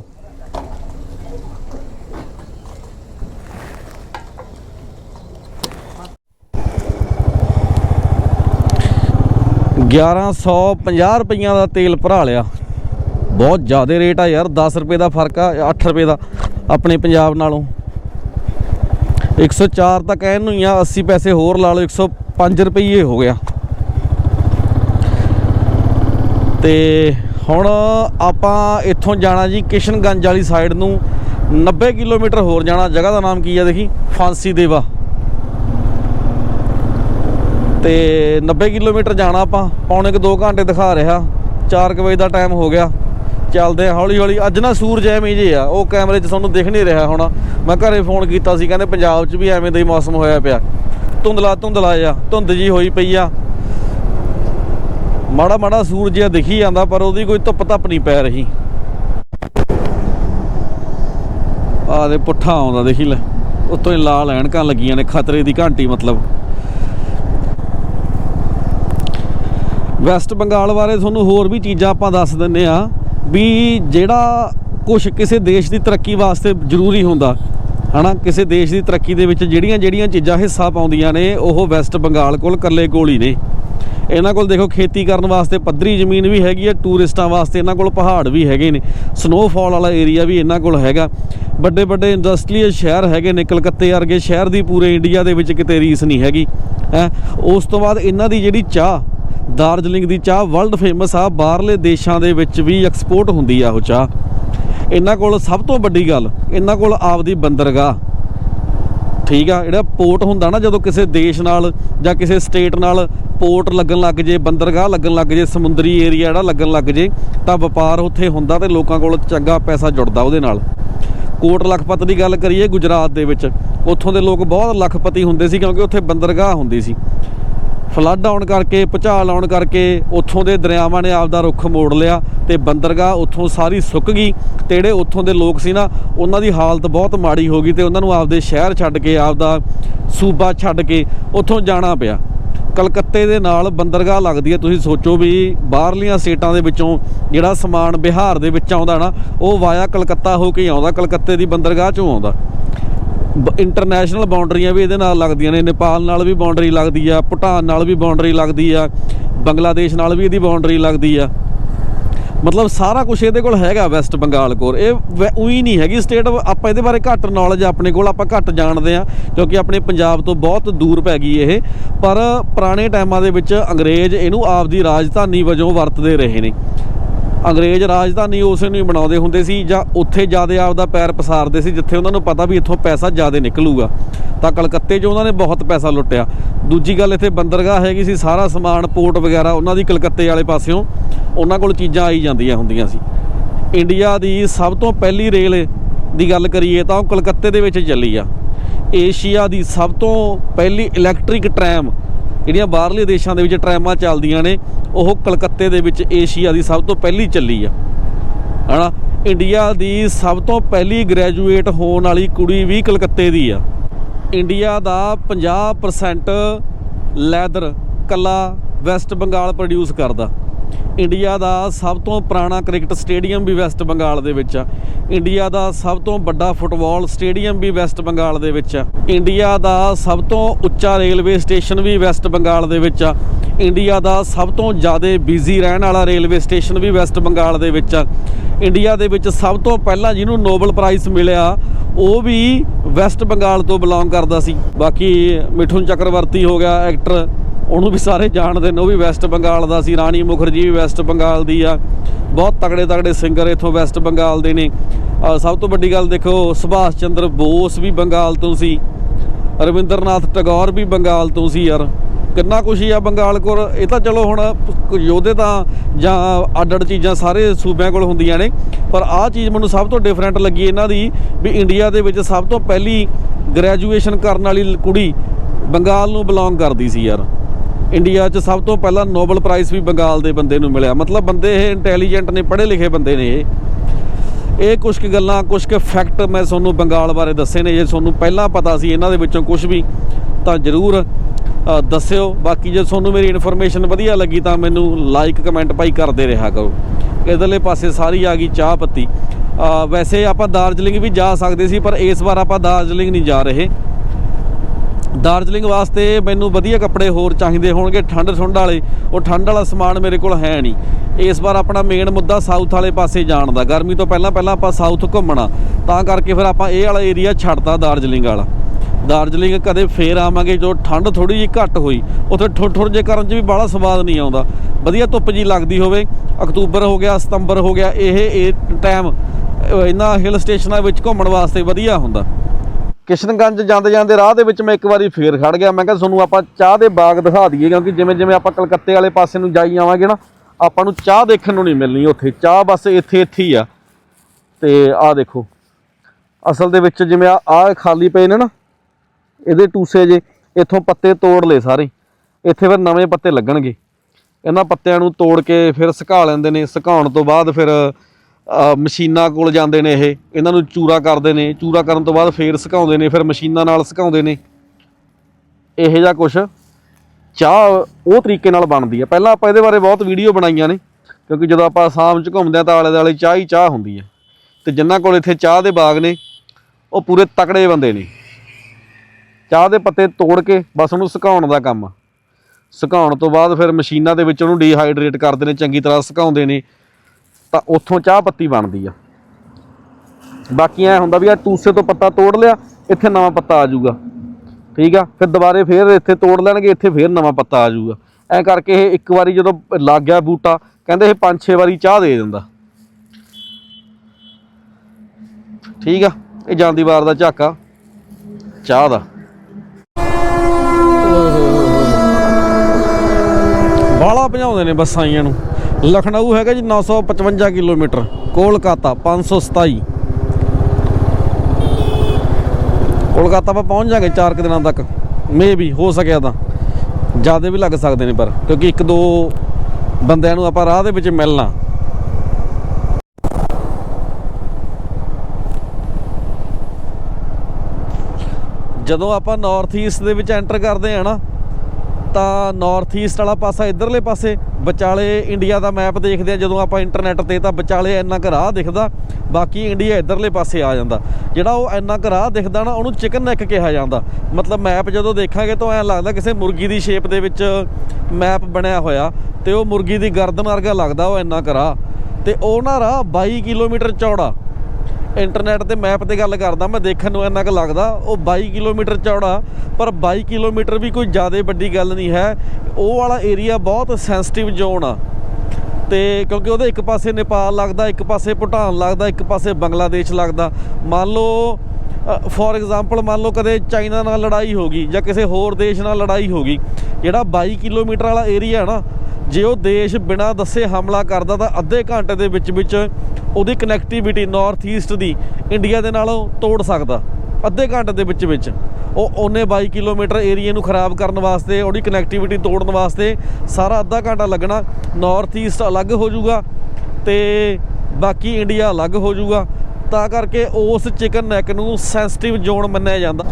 ਗਿਆਰਾਂ ਸੌ ਪੰਜਾਹ ਰੁਪਈਆਂ ਦਾ ਤੇਲ ਭਰਾ ਲਿਆ। ਬਹੁਤ ਜ਼ਿਆਦਾ ਰੇਟ ਆ ਯਾਰ 10 ਰੁਪਏ ਦਾ ਫ਼ਰਕ ਆ 8 ਰੁਪਏ ਦਾ ਆਪਣੇ ਪੰਜਾਬ ਨਾਲੋਂ। 104 ਤਾਂ ਕਹਿਣ ਨੂੰ ਹੀ ਆ 80 ਪੈਸੇ ਹੋਰ ਲਾ ਲਓ 105 ਰੁਪਏ ਹੋ ਗਿਆ। ਤੇ ਹੁਣ ਆਪਾਂ ਇੱਥੋਂ ਜਾਣਾ ਜੀ ਕਿਸ਼ਨਗੰਜ ਵਾਲੀ ਸਾਈਡ ਨੂੰ। 90 ਕਿਲੋਮੀਟਰ ਹੋਰ ਜਾਣਾ, ਜਗ੍ਹਾ ਦਾ ਨਾਮ ਕੀ ਆ ਦੇਖੀ? ਫਾਂਸੀ ਦੇਵਾ। ਤੇ 90 ਕਿਲੋਮੀਟਰ ਜਾਣਾ ਆਪਾਂ, ਪੌਣੇ ਕੁ 2 ਘੰਟੇ ਦਿਖਾ ਰਿਹਾ 4 ਵਜੇ ਦਾ ਟਾਈਮ ਹੋ ਗਿਆ। ਚੱਲਦੇ ਆ ਹੌਲੀ ਹੌਲੀ ਅੱਜ ਨਾ ਸੂਰਜ ਐਵੇਂ ਜੇ ਆ, ਉਹ ਕੈਮਰੇ 'ਚ ਤੁਹਾਨੂੰ ਦਿਖ ਨਹੀਂ ਰਿਹਾ ਹੁਣ। ਮੈਂ ਘਰੇ ਫੋਨ ਕੀਤਾ ਸੀ, ਕਹਿੰਦੇ ਪੰਜਾਬ 'ਚ ਵੀ ਐਵੇਂ ਦਾ ਹੀ ਮੌਸਮ ਹੋਇਆ ਪਿਆ। ਧੁੰਦਲਾ ਧੁੰਦਲਾ ਆ ਧੁੰਦ ਜੀ ਹੋਈ ਪਈ ਆ। ਮਾੜਾ ਮਾੜਾ ਸੂਰਜ ਜਿਹਾ ਦਿਖੀ ਜਾਂਦਾ, ਪਰ ਉਹਦੀ ਕੋਈ ਧੁੱਪ ਧੱਪ ਨਹੀਂ ਪੈ ਰਹੀ। ਆਹ ਦੇ ਪੁੱਠਾ ਆਉਂਦਾ, ਦੇਖੀ ਲੈ। ਉੱਤੋਂ ਹੀ ਲਾਲ ਐਨਕਾਂ ਲੱਗੀਆਂ ਨੇ, ਖਤਰੇ ਦੀ ਘੰਟੀ ਮਤਲਬ। ਵੈਸਟ ਬੰਗਾਲ ਬਾਰੇ ਤੁਹਾਨੂੰ ਹੋਰ ਵੀ ਚੀਜ਼ਾਂ ਆਪਾਂ ਦੱਸ ਦਿੰਨੇ ਆ ਵੀ ਜਿਹੜਾ ਕੁਝ ਕਿਸੇ ਦੇਸ਼ ਦੀ ਤਰੱਕੀ ਵਾਸਤੇ ਜ਼ਰੂਰੀ ਹੁੰਦਾ, ਹਨਾ? ਕਿਸੇ ਦੇਸ਼ ਦੀ ਤਰੱਕੀ ਦੇ ਵਿੱਚ ਜਿਹੜੀਆਂ ਜਿਹੜੀਆਂ ਚੀਜ਼ਾਂ ਹਿੱਸਾ ਪਾਉਂਦੀਆਂ ਨੇ, ਉਹ ਵੈਸਟ ਬੰਗਾਲ ਕੋਲ ਇਕੱਲੇ ਕੋਲ ਹੀ ਨੇ। ਇਹਨਾਂ ਕੋਲ ਦੇਖੋ ਖੇਤੀ ਕਰਨ ਵਾਸਤੇ ਪੱਧਰੀ ਜ਼ਮੀਨ ਵੀ ਹੈਗੀ ਹੈ, ਟੂਰਿਸਟਾਂ ਵਾਸਤੇ ਇਹਨਾਂ ਕੋਲ ਪਹਾੜ ਵੀ ਹੈਗੇ ਨੇ। ਸਨੋਫਾਲ ਵਾਲਾ ਏਰੀਆ ਵੀ ਇਹਨਾਂ ਕੋਲ ਹੈਗਾ। ਵੱਡੇ ਵੱਡੇ ਇੰਡਸਟਰੀਅਲ ਸ਼ਹਿਰ ਹੈਗੇ ਨੇ, ਕਲਕੱਤੇ ਵਰਗੇ ਸ਼ਹਿਰ ਦੀ ਪੂਰੇ ਇੰਡੀਆ ਦੇ ਵਿੱਚ ਕਿਤੇ ਰੀਸ ਨਹੀਂ ਹੈਗੀ, ਹੈ? ਉਸ ਤੋਂ ਬਾਅਦ ਇਹਨਾਂ ਦੀ ਜਿਹੜੀ ਚਾਹ ਦਾਰਜਲਿੰਗ ਦੀ ਚਾਹ ਵਰਲਡ ਫੇਮਸ ਆ, ਬਾਹਰਲੇ ਦੇਸ਼ਾਂ ਦੇ ਵਿੱਚ ਵੀ ਐਕਸਪੋਰਟ ਹੁੰਦੀ ਆ ਉਹ ਚਾਹ। ਇਹਨਾਂ ਕੋਲ ਸਭ ਤੋਂ ਵੱਡੀ ਗੱਲ, ਇਹਨਾਂ ਕੋਲ ਆਪਦੀ ਬੰਦਰਗਾਹ। ਠੀਕ ਆ, ਜਿਹੜਾ ਪੋਰਟ ਹੁੰਦਾ ਨਾ, ਜਦੋਂ ਕਿਸੇ ਦੇਸ਼ ਨਾਲ ਜਾਂ ਕਿਸੇ ਸਟੇਟ ਨਾਲ ਪੋਰਟ ਲੱਗਣ ਲੱਗ ਜੇ, ਬੰਦਰਗਾਹ ਲੱਗਣ ਲੱਗ ਜੇ, ਸਮੁੰਦਰੀ ਏਰੀਆ ਜਿਹੜਾ ਲੱਗਣ ਲੱਗ ਜੇ, ਤਾਂ ਵਪਾਰ ਉੱਥੇ ਹੁੰਦਾ ਤੇ ਲੋਕਾਂ ਕੋਲ ਚੰਗਾ ਪੈਸਾ ਜੁੜਦਾ ਉਹਦੇ ਨਾਲ। ਕੋਟ ਲਖਪਤ ਦੀ ਗੱਲ ਕਰੀਏ ਗੁਜਰਾਤ ਦੇ ਵਿੱਚ, ਉੱਥੋਂ ਦੇ ਲੋਕ ਬਹੁਤ ਲੱਖਪਤੀ ਹੁੰਦੇ ਸੀ ਕਿਉਂਕਿ ਉੱਥੇ ਬੰਦਰਗਾਹ ਹੁੰਦੀ ਸੀ। ਫਲੱਡ ਆਉਣ ਕਰਕੇ, ਭੁਚਾਲ ਆਉਣ ਕਰਕੇ ਉੱਥੋਂ ਦੇ ਦਰਿਆਵਾਂ ਨੇ ਆਪਦਾ ਰੁੱਖ ਮੋੜ ਲਿਆ ਤੇ ਬੰਦਰਗਾਹ ਉੱਥੋਂ ਸਾਰੀ ਸੁੱਕ ਗਈ। ਤੇ ਜਿਹੜੇ ਉੱਥੋਂ ਦੇ ਲੋਕ ਸੀ ਨਾ, ਉਹਨਾਂ ਦੀ ਹਾਲਤ ਬਹੁਤ ਮਾੜੀ ਹੋ ਗਈ ਤੇ ਉਹਨਾਂ ਨੂੰ ਆਪਦੇ ਸ਼ਹਿਰ ਛੱਡ ਕੇ, ਆਪਦਾ ਸੂਬਾ ਛੱਡ ਕੇ ਉੱਥੋਂ ਜਾਣਾ ਪਿਆ। ਕਲਕੱਤੇ ਦੇ ਨਾਲ ਬੰਦਰਗਾਹ ਲੱਗਦੀ ਹੈ। ਤੁਸੀਂ ਸੋਚੋ ਵੀ ਬਾਹਰਲੀਆਂ ਸਟੇਟਾਂ ਦੇ ਵਿੱਚੋਂ ਜਿਹੜਾ ਸਮਾਨ ਬਿਹਾਰ ਦੇ ਵਿੱਚ ਆਉਂਦਾ ਨਾ, ਉਹ ਵਾਇਆ ਕਲਕੱਤਾ ਹੋ ਕੇ ਹੀ ਆਉਂਦਾ, ਕਲਕੱਤੇ ਦੀ ਬੰਦਰਗਾਹ ਚੋਂ ਆਉਂਦਾ। ਇੰਟਰਨੈਸ਼ਨਲ ਬਾਉਂਡਰੀਆਂ ਵੀ ਇਹਦੇ ਨਾਲ ਲੱਗਦੀਆਂ ਨੇ, ਨੇਪਾਲ ਨਾਲ ਵੀ ਬਾਉਂਡਰੀ ਲੱਗਦੀ ਆ, ਭੂਟਾਨ ਨਾਲ ਵੀ ਬਾਉਂਡਰੀ ਲੱਗਦੀ ਆ, ਬੰਗਲਾਦੇਸ਼ ਨਾਲ ਵੀ ਇਹਦੀ ਬਾਉਂਡਰੀ ਲੱਗਦੀ ਆ। ਮਤਲਬ ਸਾਰਾ ਕੁਝ ਇਹਦੇ ਕੋਲ ਹੈਗਾ ਵੈਸਟ ਬੰਗਾਲ ਕੋਲ। ਇਹ ਉਹੀ ਨਹੀਂ ਹੈਗੀ ਸਟੇਟ ਆਪਾਂ ਇਹਦੇ ਬਾਰੇ ਘੱਟ ਨੌਲੇਜ ਆਪਣੇ ਕੋਲ ਆਪਾਂ ਘੱਟ ਜਾਣਦੇ ਆ, ਕਿਉਂਕਿ ਆਪਣੇ ਪੰਜਾਬ ਤੋਂ ਬਹੁਤ ਦੂਰ ਪੈ ਗਈ ਇਹ। ਪਰ ਪੁਰਾਣੇ ਟਾਈਮਾਂ ਦੇ ਵਿੱਚ ਅੰਗਰੇਜ਼ ਇਹਨੂੰ ਆਪਦੀ ਰਾਜਧਾਨੀ ਵਜੋਂ ਵਰਤਦੇ ਰਹੇ ਨੇ। ਅੰਗਰੇਜ਼ ਰਾਜਧਾਨੀ ਉਸ ਨੂੰ ਹੀ ਬਣਾਉਂਦੇ ਹੁੰਦੇ ਸੀ ਜਾਂ ਉੱਥੇ ਜ਼ਿਆਦਾ ਆਪਦਾ ਪੈਰ ਪਸਾਰਦੇ ਸੀ, ਜਿੱਥੇ ਉਹਨਾਂ ਨੂੰ ਪਤਾ ਵੀ ਇੱਥੋਂ ਪੈਸਾ ਜ਼ਿਆਦਾ ਨਿਕਲੂਗਾ। ਤਾਂ ਕਲਕੱਤੇ 'ਚ ਉਹਨਾਂ ਨੇ ਬਹੁਤ ਪੈਸਾ ਲੁੱਟਿਆ। ਦੂਜੀ ਗੱਲ ਇੱਥੇ ਬੰਦਰਗਾਹ ਹੈਗੀ ਸੀ, ਸਾਰਾ ਸਮਾਨ, ਪੋਰਟ ਵਗੈਰਾ, ਉਹਨਾਂ ਦੀ ਕਲਕੱਤੇ ਵਾਲੇ ਪਾਸਿਓਂ ਉਹਨਾਂ ਕੋਲ ਚੀਜ਼ਾਂ ਆਈ ਜਾਂਦੀਆਂ ਹੁੰਦੀਆਂ ਸੀ। ਇੰਡੀਆ ਦੀ ਸਭ ਤੋਂ ਪਹਿਲੀ ਰੇਲ ਦੀ ਗੱਲ ਕਰੀਏ ਤਾਂ ਉਹ ਕਲਕੱਤੇ ਦੇ ਵਿੱਚ ਚੱਲੀ ਆ। ਏਸ਼ੀਆ ਦੀ ਸਭ ਤੋਂ ਪਹਿਲੀ ਇਲੈਕਟ੍ਰਿਕ ਟ੍ਰੈਮ ਜਿਹੜੀਆਂ ਬਾਹਰਲੇ ਦੇਸ਼ਾਂ ਦੇ ਵਿੱਚ ਟ੍ਰੈਮਾਂ ਚੱਲਦੀਆਂ ਨੇ, ਉਹ ਕਲਕੱਤੇ ਦੇ ਵਿੱਚ ਏਸ਼ੀਆ ਦੀ ਸਭ ਤੋਂ ਪਹਿਲੀ ਚੱਲੀ ਆ। ਹਨਾ? ਇੰਡੀਆ ਦੀ ਸਭ ਤੋਂ ਪਹਿਲੀ ਗ੍ਰੈਜੂਏਟ ਹੋਣ ਵਾਲੀ ਕੁੜੀ ਵੀ ਕਲਕੱਤੇ ਦੀ ਆ। ਇੰਡੀਆ ਦਾ 50% ਲੈਦਰ ਕੱਲਾ ਵੈਸਟ ਬੰਗਾਲ ਪ੍ਰੋਡਿਊਸ ਕਰਦਾ। ਇੰਡੀਆ ਦਾ ਸਭ ਤੋਂ ਪੁਰਾਣਾ ਕ੍ਰਿਕਟ ਸਟੇਡੀਅਮ ਵੀ ਵੈਸਟ ਬੰਗਾਲ ਦੇ ਵਿੱਚ ਆ। ਇੰਡੀਆ ਦਾ ਸਭ ਤੋਂ ਵੱਡਾ ਫੁੱਟਬਾਲ ਸਟੇਡੀਅਮ ਵੀ ਵੈਸਟ ਬੰਗਾਲ ਦੇ ਵਿੱਚ ਆ। ਇੰਡੀਆ ਦਾ ਸਭ ਤੋਂ ਉੱਚਾ ਰੇਲਵੇ ਸਟੇਸ਼ਨ ਵੀ ਵੈਸਟ ਬੰਗਾਲ ਦੇ ਵਿੱਚ ਆ। ਇੰਡੀਆ ਦਾ ਸਭ ਤੋਂ ਜ਼ਿਆਦਾ ਬਿਜ਼ੀ ਰਹਿਣ ਵਾਲਾ ਰੇਲਵੇ ਸਟੇਸ਼ਨ ਵੀ ਵੈਸਟ ਬੰਗਾਲ ਦੇ ਵਿੱਚ ਆ। ਇੰਡੀਆ ਦੇ ਵਿੱਚ ਸਭ ਤੋਂ ਪਹਿਲਾਂ ਜਿਹਨੂੰ ਨੋਬਲ ਪ੍ਰਾਈਜ਼ ਮਿਲਿਆ, ਉਹ ਵੀ ਵੈਸਟ ਬੰਗਾਲ ਤੋਂ ਬਿਲੋਂਗ ਕਰਦਾ ਸੀ। ਬਾਕੀ ਮਿਠੁਨ ਚੱਕਰਵਰਤੀ ਹੋ ਗਿਆ, ਐਕਟਰ ਉਹਨੂੰ ਵੀ ਸਾਰੇ ਜਾਣਦੇ ਨੇ, ਉਹ ਵੀ ਵੈਸਟ ਬੰਗਾਲ ਦਾ ਸੀ, ਰਾਣੀ ਮੁਖਰਜੀ ਵੀ ਵੈਸਟ ਬੰਗਾਲ ਦੀ ਆ। ਬਹੁਤ ਤਗੜੇ ਤਗੜੇ ਸਿੰਗਰ ਇਥੋਂ ਵੈਸਟ ਬੰਗਾਲ ਦੇ ਨੇ। ਸਭ ਤੋਂ ਵੱਡੀ ਗੱਲ ਦੇਖੋ, ਸੁਭਾਸ਼ ਚੰਦਰ ਬੋਸ ਵੀ ਬੰਗਾਲ ਤੋਂ ਸੀ। ਰਵਿੰਦਰਨਾਥ ਟੈਗੋਰ ਵੀ ਬੰਗਾਲ ਤੋਂ ਸੀ ਯਾਰ। ਕਿੰਨਾ ਕੁਛ ਹੀ ਆ ਬੰਗਾਲ ਕੋਲ। ਇਹ ਤਾਂ ਚਲੋ ਹੁਣ ਯੋਧੇ ਤਾਂ ਜਾਂ ਅੱਡ ਅੱਡ ਚੀਜ਼ਾਂ ਸਾਰੇ ਸੂਬਿਆਂ ਕੋਲ ਹੁੰਦੀਆਂ ਨੇ। ਪਰ ਆਹ ਚੀਜ਼ ਮੈਨੂੰ ਸਭ ਤੋਂ ਡਿਫਰੈਂਟ ਲੱਗੀ ਇਹਨਾਂ ਦੀ ਵੀ ਇੰਡੀਆ ਦੇ ਵਿੱਚ ਸਭ ਤੋਂ ਪਹਿਲੀ ਗ੍ਰੈਜੂਏਸ਼ਨ ਕਰਨ ਵਾਲੀ ਕੁੜੀ ਬੰਗਾਲ ਨੂੰ ਬਿਲੋਂਗ ਕਰਦੀ ਸੀ ਯਾਰ। ਇੰਡੀਆ 'ਚ ਸਭ ਤੋਂ ਪਹਿਲਾਂ ਨੋਬਲ ਪ੍ਰਾਈਜ਼ ਵੀ ਬੰਗਾਲ ਦੇ ਬੰਦੇ ਨੂੰ ਮਿਲਿਆ। ਮਤਲਬ ਬੰਦੇ ਇਹ ਇੰਟੈਲੀਜੈਂਟ ਨੇ, ਪੜ੍ਹੇ ਲਿਖੇ ਬੰਦੇ ਨੇ ਇਹ। ਇਹ ਕੁਝ ਕੁ ਗੱਲਾਂ ਕੁਝ ਕੁ ਫੈਕਟ ਮੈਂ ਤੁਹਾਨੂੰ ਬੰਗਾਲ ਬਾਰੇ ਦੱਸੇ ਨੇ। ਜੇ ਤੁਹਾਨੂੰ ਪਹਿਲਾਂ ਪਤਾ ਸੀ, ਇਹਨਾਂ ਦੇ ਵਿੱਚੋਂ ਕੁਝ ਵੀ। ਤਾਂ ਜਰੂਰ ਦੱਸਿਓ। ਬਾਕੀ ਜੇ ਤੁਹਾਨੂੰ ਮੇਰੀ ਇਨਫੋਰਮੇਸ਼ਨ ਵਧੀਆ ਲੱਗੀ ਤਾਂ ਮੈਨੂੰ ਲਾਈਕ ਕਮੈਂਟ ਭਾਈ ਕਰਦੇ ਰਿਹਾ ਕਰੋ। ਇਧਰਲੇ ਪਾਸੇ ਸਾਰੀ ਆ ਗਈ ਚਾਹ ਪੱਤੀ। ਵੈਸੇ ਆਪਾਂ ਦਾਰਜਲਿੰਗ ਵੀ ਜਾ ਸਕਦੇ ਸੀ, ਪਰ ਇਸ ਵਾਰ ਆਪਾਂ ਦਾਰਜਲਿੰਗ ਨਹੀਂ ਜਾ ਰਹੇ। ਦਾਰਜਲਿੰਗ ਵਾਸਤੇ ਮੈਨੂੰ ਵਧੀਆ ਕੱਪੜੇ ਹੋਰ ਚਾਹੀਦੇ ਹੋਣਗੇ, ਠੰਡ ਠੰਡ ਵਾਲੇ। ਉਹ ਠੰਡ ਵਾਲਾ ਸਮਾਨ ਮੇਰੇ ਕੋਲ ਹੈ ਨਹੀਂ। ਇਸ ਵਾਰ ਆਪਣਾ ਮੇਨ ਮੁੱਦਾ ਸਾਊਥ ਵਾਲੇ ਪਾਸੇ ਜਾਣ ਦਾ। ਗਰਮੀ ਤੋਂ ਪਹਿਲਾਂ ਪਹਿਲਾਂ ਆਪਾਂ ਸਾਊਥ ਘੁੰਮਣਾ। ਤਾਂ ਕਰਕੇ ਫਿਰ ਆਪਾਂ ਇਹ ਵਾਲਾ ਏਰੀਆ ਛੱਡਤਾ ਦਾਰਜਲਿੰਗ ਵਾਲਾ। ਦਾਰਜਲਿੰਗ ਕਦੇ ਫੇਰ ਆਵਾਂਗੇ, ਜੋ ਠੰਡ ਥੋੜੀ ਜਿਹੀ ਘੱਟ ਹੋਈ। ਉੱਥੇ ਠੁਰ ਠੁਰ ਜੇ ਕਰਨ 'ਚ ਵੀ ਬਾਹਲਾ ਸਵਾਦ ਨਹੀਂ ਆਉਂਦਾ। ਵਧੀਆ ਧੁੱਪ ਜੀ ਲੱਗਦੀ ਹੋਵੇ। ਅਕਤੂਬਰ ਹੋ ਗਿਆ, ਸਤੰਬਰ ਹੋ ਗਿਆ, ਇਹ ਇਹ ਟਾਈਮ ਇਹਨਾਂ ਹਿਲ ਸਟੇਸ਼ਨਾਂ ਵਿੱਚ ਘੁੰਮਣ ਵਾਸਤੇ ਵਧੀਆ ਹੁੰਦਾ। ਕਿਸ਼ਨਗੰਜ ਜਾਂਦੇ ਜਾਂਦੇ ਰਾਹ ਦੇ ਵਿੱਚ ਮੈਂ ਇੱਕ ਵਾਰੀ ਫੇਰ ਖੜ ਗਿਆ। ਮੈਂ ਕਿਹਾ ਤੁਹਾਨੂੰ ਆਪਾਂ ਚਾਹ ਦੇ ਬਾਗ ਦਿਖਾ ਦਈਏ, ਕਿਉਂਕਿ ਜਿਵੇਂ ਜਿਵੇਂ ਆਪਾਂ ਕਲਕੱਤੇ ਵਾਲੇ ਪਾਸੇ ਨੂੰ ਜਾਈ ਆਵਾਂਗੇ ਨਾ, ਆਪਾਂ ਨੂੰ ਚਾਹ ਦੇਖਣ ਨੂੰ ਨਹੀਂ ਮਿਲਣੀ ਉੱਥੇ। ਚਾਹ ਬਸ ਇੱਥੇ ਇੱਥੇ ਹੀ ਆ। ਤੇ ਆਹ ਦੇਖੋ, ਅਸਲ ਦੇ ਵਿੱਚ ਜਿਵੇਂ ਆ ਆਹ ਖਾਲੀ ਪਏ ਨੇ ਨਾ, ਇਹਦੇ ਟੂਸੇ ਜੇ, ਇੱਥੋਂ ਪੱਤੇ ਤੋੜ ਲਏ ਸਾਰੇ। ਇੱਥੇ ਫਿਰ ਨਵੇਂ ਪੱਤੇ ਲੱਗਣਗੇ। ਇਹਨਾਂ ਪੱਤਿਆਂ ਨੂੰ ਤੋੜ ਕੇ ਫਿਰ ਸੁਕਾ ਲੈਂਦੇ ਨੇ। ਸੁਕਾਉਣ ਤੋਂ ਬਾਅਦ ਫਿਰ ਮਸ਼ੀਨਾਂ ਕੋਲ ਜਾਂਦੇ ਨੇ ਇਹ। ਇਹਨਾਂ ਨੂੰ ਚੂਰਾ ਕਰਦੇ ਨੇ। ਚੂਰਾ ਕਰਨ ਤੋਂ ਬਾਅਦ ਫੇਰ ਸੁਕਾਉਂਦੇ ਨੇ, ਫਿਰ ਮਸ਼ੀਨਾਂ ਨਾਲ ਸੁਕਾਉਂਦੇ ਨੇ। ਇਹੋ ਜਿਹਾ ਕੁਛ ਚਾਹ ਉਹ ਤਰੀਕੇ ਨਾਲ ਬਣਦੀ ਆ। ਪਹਿਲਾਂ ਆਪਾਂ ਇਹਦੇ ਬਾਰੇ ਬਹੁਤ ਵੀਡੀਓ ਬਣਾਈਆਂ ਨੇ, ਕਿਉਂਕਿ ਜਦੋਂ ਆਪਾਂ ਆਸਾਮ 'ਚ ਘੁੰਮਦੇ ਆ ਤਾਂ ਆਲੇ ਦੁਆਲੇ ਚਾਹ ਹੀ ਚਾਹ ਹੁੰਦੀ ਆ। ਤੇ ਜਿਨ੍ਹਾਂ ਕੋਲ ਇੱਥੇ ਚਾਹ ਦੇ ਬਾਗ ਨੇ, ਉਹ ਪੂਰੇ ਤਕੜੇ ਬੰਦੇ ਨੇ। ਚਾਹ ਦੇ ਪੱਤੇ ਤੋੜ ਕੇ ਬਸ ਉਹਨੂੰ ਸੁਕਾਉਣ ਦਾ ਕੰਮ ਆ। ਸੁਕਾਉਣ ਤੋਂ ਬਾਅਦ ਫਿਰ ਮਸ਼ੀਨਾਂ ਦੇ ਵਿੱਚ ਉਹਨੂੰ ਡੀਹਾਈਡਰੇਟ ਕਰਦੇ ਨੇ, ਚੰਗੀ ਤਰ੍ਹਾਂ ਸੁਕਾਉਂਦੇ ਨੇ। ਤਾਂ ਉੱਥੋਂ ਚਾਹ ਪੱਤੀ ਬਣਦੀ ਆ। ਬਾਕੀ ਐ ਹੁੰਦਾ ਵੀ ਆ ਤੂਸੇ ਤੋਂ ਪੱਤਾ ਤੋੜ ਲਿਆ, ਇੱਥੇ ਨਵਾਂ ਪੱਤਾ ਆ ਜਾਊਗਾ। ਠੀਕ ਆ? ਫਿਰ ਦੁਬਾਰੇ ਫੇਰ ਇੱਥੇ ਤੋੜ ਲੈਣਗੇ, ਇੱਥੇ ਫੇਰ ਨਵਾਂ ਪੱਤਾ ਆ ਜਾਊਗਾ। ਐ ਕਰਕੇ ਇਹ ਇੱਕ ਵਾਰੀ ਜਦੋਂ ਲੱਗ ਗਿਆ ਬੂਟਾ, ਕਹਿੰਦੇ ਇਹ ਪੰਜ ਛੇ ਵਾਰੀ ਚਾਹ ਦੇ ਦਿੰਦਾ। ਠੀਕ ਆ? ਇਹ ਜਾਂਦੀ ਵਾਰ ਦਾ ਝਾਕਾ, ਚਾਹ ਦਾ। ਬਾਲਾ ਭਜਾਉਂਦੇ ਨੇ ਬੱਸਾਂ ਆਈਆਂ ਨੂੰ। ਲਖਨਊ ਹੈਗਾ ਜੀ 955 ਕਿਲੋਮੀਟਰ, ਕੋਲਕਾਤਾ 527 ਕੋਲਕਾਤਾ ਆਪਾਂ ਪਹੁੰਚ ਜਾਾਂਗੇ 4 ਕੁ ਦਿਨਾਂ ਤੱਕ ਮੇ ਵੀ ਹੋ ਸਕਿਆ ਤਾਂ। ਜ਼ਿਆਦਾ ਵੀ ਲੱਗ ਸਕਦੇ ਨੇ ਪਰ, ਕਿਉਂਕਿ ਇੱਕ ਦੋ ਬੰਦਿਆਂ ਨੂੰ ਆਪਾਂ ਰਾਹ ਦੇ ਵਿੱਚ ਮਿਲਣਾ। ਜਦੋਂ ਆਪਾਂ ਨਾਰਥ ਈਸਟ ਦੇ ਵਿੱਚ ਐਂਟਰ ਕਰਦੇ ਆ ਨਾ, ਤਾਂ ਨਾਰਥ ਈਸਟ ਵਾਲਾ ਪਾਸਾ ਇਧਰਲੇ ਪਾਸੇ ਵਿਚਾਲੇ ਇੰਡੀਆ ਦਾ ਮੈਪ ਦੇਖਦੇ ਆ, ਜਦੋਂ ਆਪਾਂ ਇੰਟਰਨੈਟ ਤੇ ਤਾਂ ਵਿਚਾਲੇ ਇੰਨਾ ਕੁ ਰਾਹ ਦਿਖਦਾ, ਬਾਕੀ ਇੰਡੀਆ ਇਧਰਲੇ ਪਾਸੇ ਆ ਜਾਂਦਾ। ਜਿਹੜਾ ਉਹ ਇੰਨਾ ਕੁ ਰਾਹ ਦਿਖਦਾ ਨਾ, ਉਹਨੂੰ ਚਿਕਨ ਨੈਕ ਕਿਹਾ ਜਾਂਦਾ। ਮਤਲਬ ਮੈਪ ਜਦੋਂ ਦੇਖਾਂਗੇ ਤਾਂ ਐਂ ਲੱਗਦਾ ਕਿਸੇ ਮੁਰਗੀ ਦੀ ਸ਼ੇਪ ਦੇ ਵਿੱਚ ਮੈਪ ਬਣਿਆ ਹੋਇਆ, ਤੇ ਉਹ ਮੁਰਗੀ ਦੀ ਗਰਦਨ ਵਰਗਾ ਲੱਗਦਾ ਉਹ ਇੰਨਾ ਕੁ ਰਾਹ। ਤੇ ਉਹ ਨਾ ਰਾਹ 22 ਕਿਲੋਮੀਟਰ ਚੌੜਾ ਇੰਟਰਨੈਟ ਤੇ ਮੈਪ ਤੇ ਗੱਲ ਕਰਦਾ, ਮੈਂ ਦੇਖਣ ਨੂੰ ਇੰਨਾ ਕੁ ਲੱਗਦਾ, ਉਹ 22 ਕਿਲੋਮੀਟਰ ਚੌੜਾ, ਪਰ 22 ਕਿਲੋਮੀਟਰ ਵੀ ਕੋਈ ਜ਼ਿਆਦਾ ਵੱਡੀ ਗੱਲ ਨਹੀਂ ਹੈ। ਉਹ ਵਾਲਾ ਏਰੀਆ ਬਹੁਤ ਸੈਂਸਿਟਿਵ ਜ਼ੋਨ ਆ। ਤੇ ਕਿਉਂਕਿ ਉਹਦੇ ਇੱਕ ਪਾਸੇ ਨੇਪਾਲ ਲੱਗਦਾ, ਇੱਕ ਪਾਸੇ ਭੂਟਾਨ ਲੱਗਦਾ, ਇੱਕ ਪਾਸੇ ਬੰਗਲਾਦੇਸ਼ ਲੱਗਦਾ। ਮੰਨ ਲਓ ਫੋਰ ਐਗਜ਼ਾਮਪਲ ਮੰਨ ਲਓ ਕਦੇ ਚਾਈਨਾ ਨਾਲ ਲੜਾਈ ਹੋ ਗਈ ਜਾਂ ਕਿਸੇ ਹੋਰ ਦੇਸ਼ ਨਾਲ ਲੜਾਈ ਹੋ ਗਈ, ਜਿਹੜਾ 22 ਕਿਲੋਮੀਟਰ ਵਾਲਾ ਏਰੀਆ ਨਾ ਜੇ ਉਹ ਦੇਸ਼ ਬਿਨਾਂ ਦੱਸੇ ਹਮਲਾ ਕਰਦਾ ਤਾਂ ਅੱਧੇ ਘੰਟੇ ਦੇ ਵਿੱਚ ਵਿੱਚ ਉਹਦੀ ਕਨੈਕਟੀਵਿਟੀ ਨਾਰਥ ਈਸਟ ਦੀ ਇੰਡੀਆ ਦੇ ਨਾਲੋਂ ਤੋੜ ਸਕਦਾ, ਅੱਧੇ ਘੰਟੇ ਦੇ ਵਿੱਚ ਵਿੱਚ। ਉਹ ਉਹਨੇ 22 ਕਿਲੋਮੀਟਰ ਏਰੀਆ ਨੂੰ ਖਰਾਬ ਕਰਨ ਵਾਸਤੇ, ਉਹਦੀ ਕਨੈਕਟੀਵਿਟੀ ਤੋੜਨ ਵਾਸਤੇ ਸਾਰਾ ਅੱਧਾ ਘੰਟਾ ਲੱਗਣਾ ਨਾਰਥ ਈਸਟ ਅਲੱਗ ਹੋ ਜਾਊਗਾ ਤੇ ਬਾਕੀ ਇੰਡੀਆ ਅਲੱਗ ਹੋ ਜਾਊਗਾ। ਤਾਂ ਕਰਕੇ ਉਸ ਚਿਕਨ ਨੈਕ ਨੂੰ ਸੈਂਸਿਟਿਵ ਜ਼ੋਨ ਮੰਨਿਆ ਜਾਂਦਾ।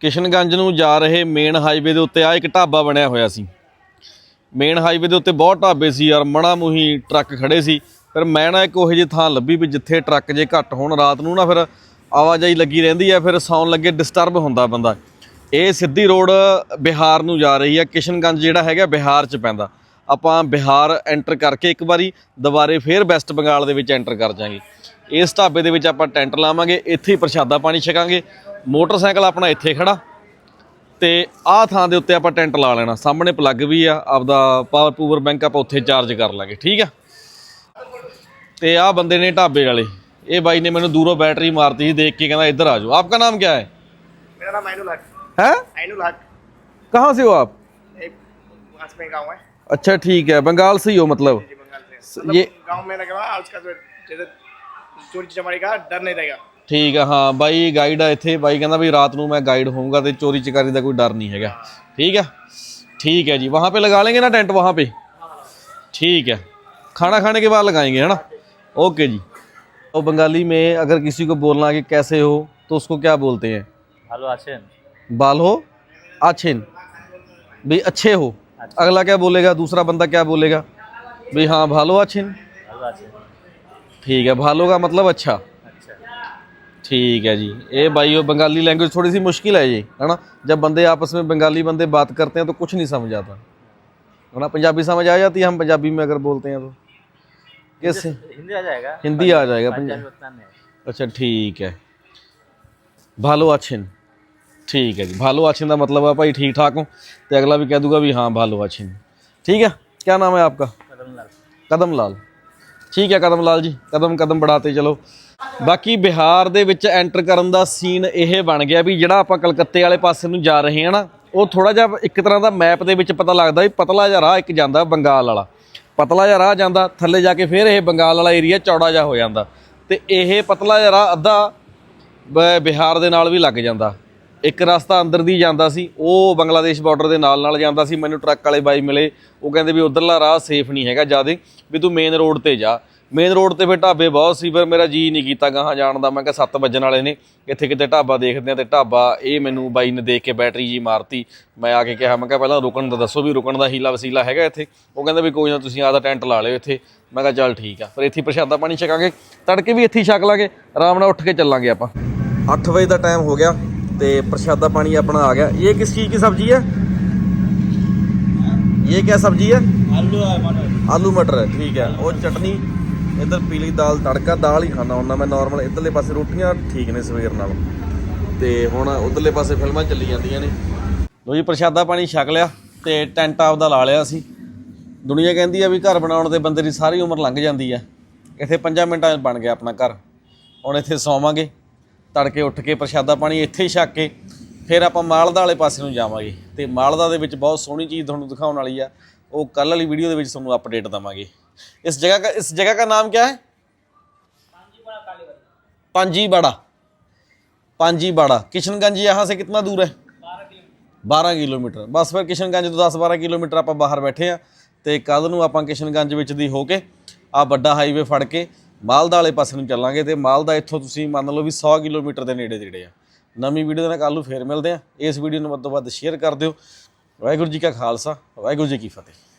ਕਿਸ਼ਨਗੰਜ ਨੂੰ ਜਾ ਰਹੇ ਮੇਨ ਹਾਈਵੇ ਦੇ ਉੱਤੇ ਆ, ਇੱਕ ਢਾਬਾ ਬਣਿਆ ਹੋਇਆ ਸੀ। ਮੇਨ ਹਾਈਵੇ ਦੇ ਉੱਤੇ ਬਹੁਤ ਢਾਬੇ ਸੀ ਯਾਰ ਮਣਾ ਮੂਹੀ ਟਰੱਕ ਖੜੇ ਸੀ। ਫਿਰ ਮੈਂ ਨਾ ਇੱਕ ਉਹੋ ਜਿਹੀ ਥਾਂ ਲੱਭੀ ਵੀ ਜਿੱਥੇ ਟਰੱਕ ਜੇ ਘੱਟ ਹੋਣ, ਰਾਤ ਨੂੰ ਨਾ ਫਿਰ ਆਵਾਜਾਈ ਲੱਗੀ ਰਹਿੰਦੀ ਆ, ਫਿਰ ਸੌਣ ਲੱਗੇ ਡਿਸਟਰਬ ਹੁੰਦਾ ਬੰਦਾ। ਇਹ ਸਿੱਧੀ ਰੋਡ ਬਿਹਾਰ ਨੂੰ ਜਾ ਰਹੀ ਆ, ਕਿਸ਼ਨਗੰਜ ਜਿਹੜਾ ਹੈਗਾ ਬਿਹਾਰ 'ਚ ਪੈਂਦਾ। ਆਪਾਂ ਬਿਹਾਰ ਐਂਟਰ ਕਰਕੇ ਇੱਕ ਵਾਰੀ ਦੁਬਾਰੇ ਫੇਰ ਵੈਸਟ ਬੰਗਾਲ ਦੇ ਵਿੱਚ ਐਂਟਰ ਕਰ ਜਾਾਂਗੇ। ਇਸ ਢਾਬੇ ਦੇ ਵਿੱਚ ਆਪਾਂ ਟੈਂਟ ਲਾਵਾਂਗੇ, ਇੱਥੇ ਹੀ ਪ੍ਰਸ਼ਾਦਾ ਪਾਣੀ ਛਕਾਂਗੇ। ਮੋਟਰਸਾਈਕਲ ਆਪਣਾ ਇੱਥੇ ਖੜਾ ਤੇ ਆਹ ਥਾਂ ਦੇ ਉੱਤੇ ਆਪਾਂ ਟੈਂਟ ਲਾ ਲੈਣਾ ਸਾਹਮਣੇ ਪਲੱਗ ਵੀ ਆ ਆਪਦਾ ਪਾਵਰ ਪੂਵਰ ਬੈਂਕ ਆਪਾਂ ਉੱਥੇ ਚਾਰਜ ਕਰ ਲਾਂਗੇ ਠੀਕ ਆ ਤੇ ਆਹ ਬੰਦੇ ਨੇ ਢਾਬੇ ਵਾਲੇ ਇਹ ਬਾਈ ਨੇ ਮੈਨੂੰ ਦੂਰੋਂ ਬੈਟਰੀ ਮਾਰਤੀ ਸੀ ਦੇਖ ਕੇ ਕਹਿੰਦਾ ਇੱਧਰ ਆ ਜਾਓ ਆਪਕਾ ਨਾਮ ਕੀ ਹੈ मेरा नाम आइनुल हक है आइनुल हक कहाँ से हो आप एक पास में गाँव है अच्छा ठीक है बंगाल से ही हो मतलब जी बंगाल से ये गाँव में लगा हुआ आज का जो जैसे चोरी चमारी का डर नहीं रहेगा ਠੀਕ ਆ ਹਾਂ ਬਾਈ ਗਾਈਡ ਆ ਇੱਥੇ ਬਾਈ ਕਹਿੰਦਾ ਵੀ ਰਾਤ ਨੂੰ ਮੈਂ ਗਾਈਡ ਹੋਊਂਗਾ ਤੇ ਚੋਰੀ ਚਕਾਰੀ ਦਾ ਕੋਈ ਡਰ ਨਹੀਂ ਹੈਗਾ ਠੀਕ ਆ ठीक है जी वहाँ पे लगा लेंगे ना टेंट वहाँ पे ठीक है खाना खाने के बाद लगाएंगे है ना ओके जी और बंगाली में अगर किसी को बोलना कि कैसे हो तो उसको क्या बोलते हैं भालो आछेन बालो आछेन भाई अच्छे हो अगला क्या बोलेगा दूसरा बंदा क्या बोलेगा भाई हाँ भालो आछेन ठीक है भालो का मतलब अच्छा ठीक है जी ये भाई वो बंगाली लैंग्वेज थोड़ी सी मुश्किल है ये है ना जब बंदे आपस में बंगाली बंदे बात करते हैं तो कुछ नहीं समझ आता है ना पंजाबी समझ आ जाती है हम पंजाबी में अगर बोलते हैं तो कैसे हिंदी आ जाएगा हिंदी आ जाएगा पंजाबी पंजाबी उतना नहीं अच्छा ठीक है भालो आछिन ठीक है जी भालो आछिन का मतलब है भाई ठीक ठाक हो तो अगला भी कह दूंगा भी हाँ भालो आछिन ठीक है क्या नाम है आपका कदम लाल ਕਦਮ ਲਾਲ ਠੀਕ ਹੈ ਕਦਮ ਲਾਲ ਜੀ ਕਦਮ ਕਦਮ ਬੜਾਤੇ ਚਲੋ ਬਾਕੀ ਬਿਹਾਰ ਦੇ ਵਿੱਚ ਐਂਟਰ ਕਰਨ ਦਾ ਸੀਨ ਇਹ ਬਣ ਗਿਆ ਵੀ ਜਿਹੜਾ ਆਪਾਂ ਕਲਕੱਤੇ ਵਾਲੇ ਪਾਸੇ ਨੂੰ ਜਾ ਰਹੇ ਹਾਂ ਨਾ, ਉਹ ਥੋੜਾ ਜਿਹਾ ਇੱਕ ਤਰ੍ਹਾਂ ਦਾ ਮੈਪ ਦੇ ਵਿੱਚ ਪਤਾ ਲੱਗਦਾ ਵੀ ਪਤਲਾ ਜਿਹਾ ਰਾਹ ਇੱਕ ਜਾਂਦਾ ਬੰਗਾਲ ਵਾਲਾ। ਪਤਲਾ ਜਿਹਾ ਰਾਹ ਜਾਂਦਾ, ਥੱਲੇ ਜਾ ਕੇ ਫਿਰ ਇਹ ਬੰਗਾਲ ਵਾਲਾ ਏਰੀਆ ਚੌੜਾ ਜਿਹਾ ਹੋ ਜਾਂਦਾ ਤੇ ਇਹ ਪਤਲਾ ਜਿਹਾ ਰਾਹ ਅੱਧਾ ਬ- ਬਿਹਾਰ ਦੇ ਨਾਲ ਵੀ ਲੱਗ ਜਾਂਦਾ। ਇੱਕ ਰਸਤਾ ਅੰਦਰ ਦੀ ਜਾਂਦਾ ਸੀ, ਉਹ ਬੰਗਲਾਦੇਸ਼ ਬਾਰਡਰ ਦੇ ਨਾਲ ਨਾਲ ਜਾਂਦਾ ਸੀ, ਮੈਨੂੰ ਟਰੱਕ ਵਾਲੇ ਬਾਈ ਮਿਲੇ, ਉਹ ਕਹਿੰਦੇ ਵੀ ਉਧਰਲਾ ਰਾਹ ਸੇਫ ਨਹੀਂ ਹੈਗਾ ਜਿਆਦੇ, ਵੀ ਤੂੰ ਮੇਨ ਰੋਡ ਤੇ ਜਾ। ਮੇਨ ਰੋਡ ਤੇ ਫਿਰ ਢਾਬੇ ਬਹੁਤ ਸੀ ਪਰ ਮੇਰਾ ਜੀ ਨਹੀਂ ਕੀਤਾ ਗਾਹਾਂ ਜਾਣ ਦਾ। ਮੈਂ ਕਿਹਾ ਸੱਤ ਵਜਣ ਵਾਲੇ ਨੇ ਇੱਥੇ ਕਿਤੇ ਢਾਬਾ ਦੇਖਦੇ ਆ ਤੇ ਢਾਬਾ ਇਹ ਮੈਨੂੰ ਬਾਈ ਨੇ ਦੇਖ ਕੇ ਬੈਟਰੀ ਜੀ ਮਾਰਤੀ। ਮੈਂ ਆ ਕੇ ਕਿਹਾ ਮੈਂ ਕਿਹਾ ਪਹਿਲਾਂ ਰੁਕਣ ਦਾ ਦੱਸੋ ਵੀ ਰੁਕਣ ਦਾ ਹੀਲਾ ਵਸੀਲਾ ਹੈਗਾ ਇੱਥੇ। ਉਹ ਕਹਿੰਦਾ ਵੀ ਕੋਈ ਨਾ ਤੁਸੀਂ ਆਦਾ ਟੈਂਟ ਲਾ ਲਿਓ ਇੱਥੇ। ਮੈਂ ਕਿਹਾ ਚੱਲ ਠੀਕ ਆ ਪਰ ਇੱਥੇ ਪ੍ਰਸ਼ਾਦਾ ਪਾਣੀ ਛਕਾਂਗੇ ਤੜਕੇ ਵੀ ਇੱਥੇ ਛਕ ਲਾਂਗੇ ਆਰਾਮ ਨਾਲ ਉੱਠ ਕੇ ਚੱਲਾਂਗੇ ਆਪਾਂ। 8 ਵਜੇ ਦਾ ਟਾਈਮ ਹੋ ਗਿਆ ਤੇ ਪ੍ਰਸ਼ਾਦਾ ਪਾਣੀ ਆਪਣਾ ਆ ਗਿਆ। ਇਹ ਕਿਸ ਚੀਜ਼ ਦੀ ਸਬਜ਼ੀ ਹੈ ਇਹ ਕੀ ਸਬਜ਼ੀ ਹੈ ਆਲੂ ਮਟਰ। ਆਲੂ ਮਟਰ ਠੀਕ ਹੈ ਉਹ ਚਟਨੀ? ਇੱਧਰ ਪੀਲੀ ਦਾਲ ਤੜਕਾ, ਦਾਲ ਹੀ ਖਾਣਾ ਹੁੰਦਾ ਮੈਂ ਨਾਰਮਲ ਇੱਧਰਲੇ ਪਾਸੇ ਰੋਟੀਆਂ ਠੀਕ ਨੇ ਸਵੇਰ ਨਾਲ। ਤੇ ਹੁਣ ਉਧਰਲੇ ਪਾਸੇ ਫਿਲਮਾਂ ਚੱਲੀ ਜਾਂਦੀਆਂ ਨੇ। ਲੋ ਜੀ, ਪ੍ਰਸ਼ਾਦਾ ਪਾਣੀ ਛਕ ਲਿਆ ਤੇ ਟੈਂਟ ਆਪਦਾ ਲਾ ਲਿਆ ਸੀ ਦੁਨੀਆ ਕਹਿੰਦੀ ਆ ਵੀ ਘਰ ਬਣਾਉਣ ਤੇ ਬੰਦੇ ਦੀ ਸਾਰੀ ਉਮਰ ਲੰਘ ਜਾਂਦੀ ਆ। ਇੱਥੇ 5 ਮਿੰਟਾਂ 'ਚ ਬਣ ਗਿਆ ਆਪਣਾ ਘਰ। ਹੁਣ ਇੱਥੇ ਸੌਵਾਂਗੇ, ਤੜਕੇ ਉੱਠ ਕੇ ਪ੍ਰਸ਼ਾਦਾ ਪਾਣੀ ਇੱਥੇ ਹੀ ਛਕ ਕੇ, ਫਿਰ ਆਪਾਂ ਮਾਲਦਾ ਵਾਲੇ ਪਾਸੇ ਨੂੰ ਜਾਵਾਂਗੇ। ਤੇ ਮਾਲਦਾ ਦੇ ਵਿੱਚ ਬਹੁਤ ਸੋਹਣੀ ਚੀਜ਼ ਤੁਹਾਨੂੰ ਦਿਖਾਉਣ ਵਾਲੀ ਆ। ਉਹ ਕੱਲ ਵਾਲੀ ਵੀਡੀਓ ਦੇ ਵਿੱਚ ਤੁਹਾਨੂੰ ਅਪਡੇਟ ਦਵਾਂਗੇ। इस जगह का इस जगह का नाम क्या है पांजी बाड़ा पांजी बाड़ा किशनगंज यहाँ से कितना दूर है 12 ਕਿਲੋਮੀਟਰ ਬਸ ਫਿਰ ਕਿਸ਼ਨਗੰਜ ਤੋਂ 10-12 ਕਿਲੋਮੀਟਰ ਆਪਾਂ ਬਾਹਰ ਬੈਠੇ ਆ ਤੇ ਕੱਲ ਨੂੰ ਆਪਾਂ ਕਿਸ਼ਨਗੰਜ ਵਿੱਚ ਦੀ ਹੋ ਕੇ ਆ ਵੱਡਾ ਹਾਈਵੇ ਫੜ ਕੇ ਮਾਲਦਾ ਵਾਲੇ ਪਾਸੇ ਨੂੰ ਚੱਲਾਂਗੇ ਤੇ ਮਾਲਦਾ ਇੱਥੋਂ ਤੁਸੀਂ ਮੰਨ ਲਓ ਵੀ 100 ਕਿਲੋਮੀਟਰ ਦੇ ਨੇੜੇ ਤੇੜੇ ਆ ਨਵੀਂ ਵੀਡੀਓ ਦੇ ਨਾਲ ਕੱਲ ਨੂੰ ਫੇਰ ਮਿਲਦੇ ਆ ਇਸ ਵੀਡੀਓ ਨੂੰ ਵੱਧ ਤੋਂ ਵੱਧ ਸ਼ੇਅਰ ਕਰ ਦਿਓ ਵਾਹਿਗੁਰੂ ਜੀ ਕਾ ਖਾਲਸਾ ਵਾਹਿਗੁਰੂ ਜੀ ਕੀ ਫਤਿਹ